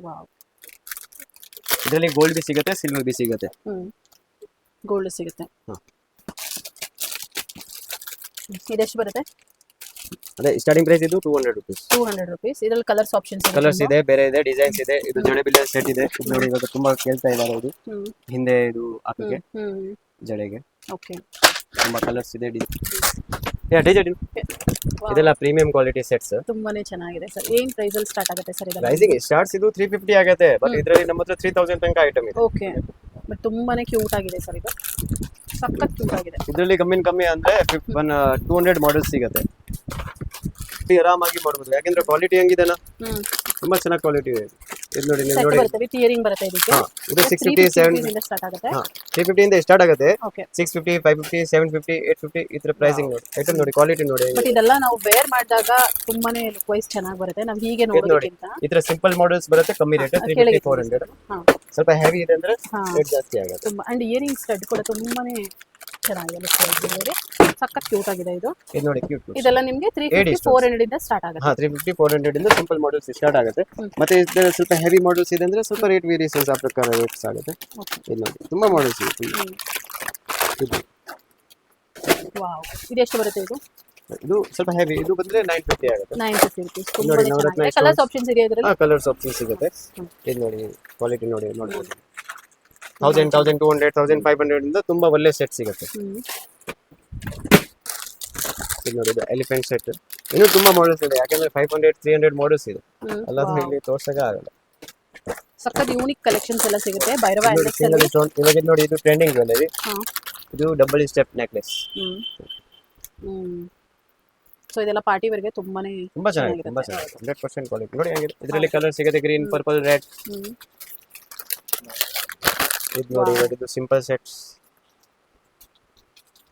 ವಾವ್ ಇದರಲ್ಲಿ ಗೋಲ್ಡ್ ಬಿ ಸಿಗುತ್ತೆ ಸಿಲ್ವರ್ ಬಿ ಸಿಗುತ್ತೆ. ಗೋಲ್ಡ್ ಸಿಗುತ್ತೆ. ಇದೆಷ್ಟು ಬರುತ್ತೆ? ಅದೇ ಸ್ಟಾರ್ಟಿಂಗ್ ಪ್ರೈಸ್ ಇದು two hundred rupees two hundred rupees ಇದ್ರಲ್ಲಿ ಕಲರ್ಸ್ ಆಪ್ಷನ್ಸ್ ಕಲರ್ಸ್ ಇದೆ ಬೇರೆ ಇದೆ ಡಿಸೈನ್ಸ್ ಇದೆ ಇದು ಜಡೆ ಬಿಲ್ಲೆ ಸೆಟ್ ಇದೆ. ಇದು ನೋಡಿ ಇವಾಗ ತುಂಬಾ ಕೇಳ್ತಾ ಇದ್ದಾರೆ ಅವರು. ಹಿಂದೆ ಇದು ಹಾಕಕ್ಕೆ ಜಡೆಗೆ. ಓಕೆ ತುಂಬಾ ಕಲರ್ಸ್ ಇದೆ ಯಾ ಡಿಜೈನ್ ಇದೆಲ್ಲ ಪ್ರೀಮಿಯಂ ಕ್ವಾಲಿಟಿ ಸೆಟ್ಸ್ ತುಂಬಾನೇ ಚೆನ್ನಾಗಿದೆ ಸರ್. ಏನ್ ಪ್ರೈಸ್ ಅಲ್ಲಿ ಸ್ಟಾರ್ಟ್ ಆಗುತ್ತೆ ಸರ್ ಇದರಲ್ಲಿ ಪ್ರೈಸಿಂಗ್ ಸ್ಟಾರ್ಟ್ಸ್ ಇದು ತ್ರೀ ಫಿಫ್ಟಿ ಆಗುತ್ತೆ ಬಟ್ ಇದರಲ್ಲಿ ನಮ್ಮ ಹತ್ರ ತ್ರೀ ತೌಸಂಡ್ ತನಕ ಐಟಮ್ ಇದೆ. ಓಕೆ ಬಟ್ ತುಂಬಾನೇ ಕ್ಯೂಟ್ ಆಗಿದೆ ಸರ್ ಇದು. ಸಖತ್ ಆಗಿದೆ. ಇದರಲ್ಲಿ ಕಮ್ಮಿ ಕಮ್ಮಿ ಅಂದ್ರೆ ಒನ್ ಟೂ ಹಂಡ್ರೆಡ್ ಮಾಡೆಲ್ಸ್ ಸಿಗುತ್ತೆ. ಆರಾಮಾಗಿ ಮಾಡ್ಬೋದು. ಯಾಕಂದ್ರೆ ಕ್ವಾಲಿಟಿ ಹೆಂಗಿದೆ ತುಂಬಾ ಚೆನ್ನಾಗಿ ಕ್ವಾಲಿಟಿ ಇದೆ. ಇದು ನೋಡಿ ನೀವು ನೋಡಿ. ಬರುತ್ತೆ ವಿತ್ ಇಯರಿಂಗ್ ಬರುತ್ತೆ ಇದಕ್ಕೆ. ಇದು ಸಿಕ್ಸ್ ಫಿಫ್ಟಿ ಸೆವೆನ್ ಇಂದ ಸ್ಟಾರ್ಟ್ ಆಗುತ್ತೆ. ತ್ರೀ ಫಿಫ್ಟಿಯಿಂದ ಸ್ಟಾರ್ಟ್ ಆಗುತ್ತೆ. Six fifty five fifty seven fifty eight fifty ಈ ಪ್ರೈಸಿಂಗ್ ನೋಡಿ. ಐಟಮ್ ನೋಡಿ ಕ್ವಾಲಿಟಿ ನೋಡಿ. ಬಟ್ ಇದೆಲ್ಲ ನಾವು ವೇರ್ ಮಾಡಿದಾಗ ತುಂಬಾನೇ ಲುಕ್ ವೈಸ್ ಚೆನ್ನಾಗಿ ಬರುತ್ತೆ. ನಾವು ಹೀಗೆ ನೋಡಿ ನೋಡೋದಕ್ಕಿಂತ. ಈ ತರ ಸಿಂಪಲ್ ಮಾಡೆಲ್ಸ್ ಬರುತ್ತೆ ಕಮ್ಮಿ rate three fifty four hundred ಸ್ವಲ್ಪ ಹೆವಿ ಇದೆ ಅಂದ್ರೆ ಜಾಸ್ತಿ ಆಗುತ್ತೆ. ಅಂಡ್ ಇಯರಿಂಗ್ ಸ್ಟಡ್ ಕೂಡ ತುಂಬಾನೇ ಚೆನ್ನಾಗಿದೆ ನೋಡಿ. ಸಖತ್ ಕ್ಯೂಟ್ ಆಗಿದೆ ಇದು. ಇದು ನೋಡಿ ಕ್ಯೂಟ್ ಇದೆಲ್ಲ ನಿಮಗೆ ತ್ರೀ ಫಿಫ್ಟಿ ಫೋರ್ ಹಂಡ್ರೆಡ್ ಇಂದ ಸ್ಟಾರ್ಟ್ ಆಗುತ್ತೆ. ಹಾ ತ್ರೀ ಫಿಫ್ಟಿ ಫೋರ್ ಹಂಡ್ರೆಡ್ ಇಂದ ಸಿಂಪಲ್ ಮಾಡಲ್ಸ್ ಸ್ಟಾರ್ಟ್ ಆಗುತ್ತೆ. ಮತ್ತೆ ಇದು ಸ್ವಲ್ಪ ಹೆವಿ ಮಾಡೆಲ್ಸ್ ಇದೆ ಅಂದ್ರೆ ಸ್ವಲ್ಪ ರೇಟ್ ವೇರಿಯೇಷನ್ಸ್ ಆ ಪ್ರಕಾರ ರೇಟ್ಸ್ ಆಗುತ್ತೆ. ಇದು ನೋಡಿ ತುಂಬಾ ಮಾಡಲ್ಸ್ ಇದೆ ಇದು. ವಾವ್ ಇದೆಷ್ಟು ಬರುತ್ತೆ ಇದು? ಇದು ಸ್ವಲ್ಪ ಹೆವಿ ಇದು ಬಂದ್ರೆ ನೈನ್ ಫಿಫ್ಟಿ ಆಗುತ್ತೆ. ನೈನ್ ಫಿಫ್ಟಿ ರುಪೀಸ್ ನೋಡಿ, ನವರತ್ನ ಕಲರ್ಸ್ ಆಪ್ಷನ್ಸ್ ಇದೆ ಇದರಲ್ಲಿ? ಹಾ ಕಲರ್ಸ್ ಆಪ್ಷನ್ ಸಿಗುತ್ತೆ. ಇದು ನೋಡಿ ಕ್ವಾಲಿಟಿ ನೋಡಿ ನೋಡ್ಬೋದು. Thousand thousand two hundred thousand five hundred ಇಂದ ತುಂಬಾ ಒಳ್ಳೆ ಸೆಟ್ ಸಿಗುತ್ತೆ. ಇದು ನೋಡಿ ಇದು ಎಲಿಫೆಂಟ್ ಸೆಟ್ ಇನ್ನೂ ತುಂಬಾ ಮಾಡೆಲ್ಸ್ ಇದೆ. ಯಾಕಂದ್ರೆ five hundred three hundred models ಇದೆ. ಎಲ್ಲಾದ್ರೂ ಇಲ್ಲಿ ತೋರ್ಸಕ್ಕೆ ಆಗಲ್ಲ. ಸಖತ್ ಯೂನಿಕ್ ಕಲೆಕ್ಷನ್ಸ್ ಎಲ್ಲ ಸಿಗುತ್ತೆ. ಭೈರವ stone ಇವಾಗ ನೋಡಿ ಇದು ಟ್ರೆಂಡಿಂಗ್ ಜ್ಯುವೆಲ್ಲರಿ ಇದು ಡಬಲ್ ಸ್ಟೆಪ್ ನೆಕ್ಲೆಸ್ ಸೊ ಇದೆಲ್ಲ ಪಾರ್ಟಿ ವೇರ್ಗೆ ತುಂಬಾನೇ ತುಂಬಾ ಚೆನ್ನಾಗಿದೆ ತುಂಬಾ ಚೆನ್ನಾಗಿದೆ. ಹಂಡ್ರೆಡ್ ಪರ್ಸೆಂಟ್ ಕ್ವಾಲಿಟಿ ನೋಡಿ ಇದರಲ್ಲಿ ಕಲರ್ ಸಿಗುತ್ತೆ ಗ್ರೀನ್ ಪರ್ಪಲ್ ರೆಡ್ ಇದು ನೋಡಿ ಇವಾಗ ಇದು ಸಿಂಪಲ್ ಸೆಟ್ಸ್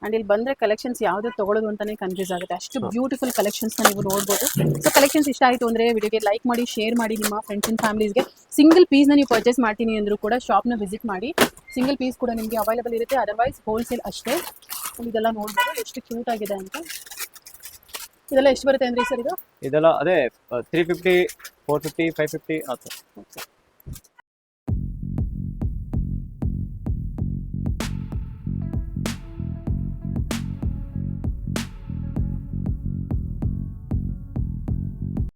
ಅಂಡ್ ಇಲ್ಲಿ ಬಂದ್ರೆ ಕಲೆಕ್ಷನ್ಸ್ ಯಾವ್ದು ತಗೊಳ್ಳೋದು ಅಂತಾನೆ ಕನ್ಫ್ಯೂಸ್ ಆಗುತ್ತೆ. ಅಷ್ಟು ಬ್ಯೂಟಿಫುಲ್ ಕಲೆಕ್ಷನ್ಸ್ ನೀವು ನೋಡ್ಬೋದು. ಸೊ ಕಲೆಕ್ಷನ್ಸ್ ಇಷ್ಟ ಆಯಿತು ಅಂದ್ರೆ ವಿಡಿಯೋಗೆ ಲೈಕ್ ಮಾಡಿ ಶೇರ್ ಮಾಡಿ ನಿಮ್ಮ ಫ್ರೆಂಡ್ಸ್ ಅಂಡ್ ಫ್ಯಾಮಿಲೀಸ್ಗೆ ಸಿಂಗಲ್ನ ನೀವು ಪರ್ಚೇಸ್ ಮಾಡ್ತೀನಿ ಅಂದ್ರೂ ಕೂಡ ಶಾಪ್ನ ವಿಸಿಟ್ ಮಾಡಿ. ಸಿಂಗಲ್ ಪೀಸ್ ಕೂಡ ನಿಮಗೆ ಅವೈಲೇಬಲ್ ಇರುತ್ತೆ. ಅದರ್ವೈಸ್ ಹೋಲ್ಸೇಲ್ ಅಷ್ಟೇ. ಇದೆಲ್ಲ ನೋಡ್ಬೋದು. ಎಷ್ಟು ಕ್ಯೂಟ್ ಆಗಿದೆ ಅಂತ. ಇದೆಲ್ಲ ಎಷ್ಟು ಬರುತ್ತೆ ಅಂದ್ರೆ ಸರ್ ಇದು? ಇದೆಲ್ಲ ಅದೇ three fifty four fifty five fifty ಆ ಥರ.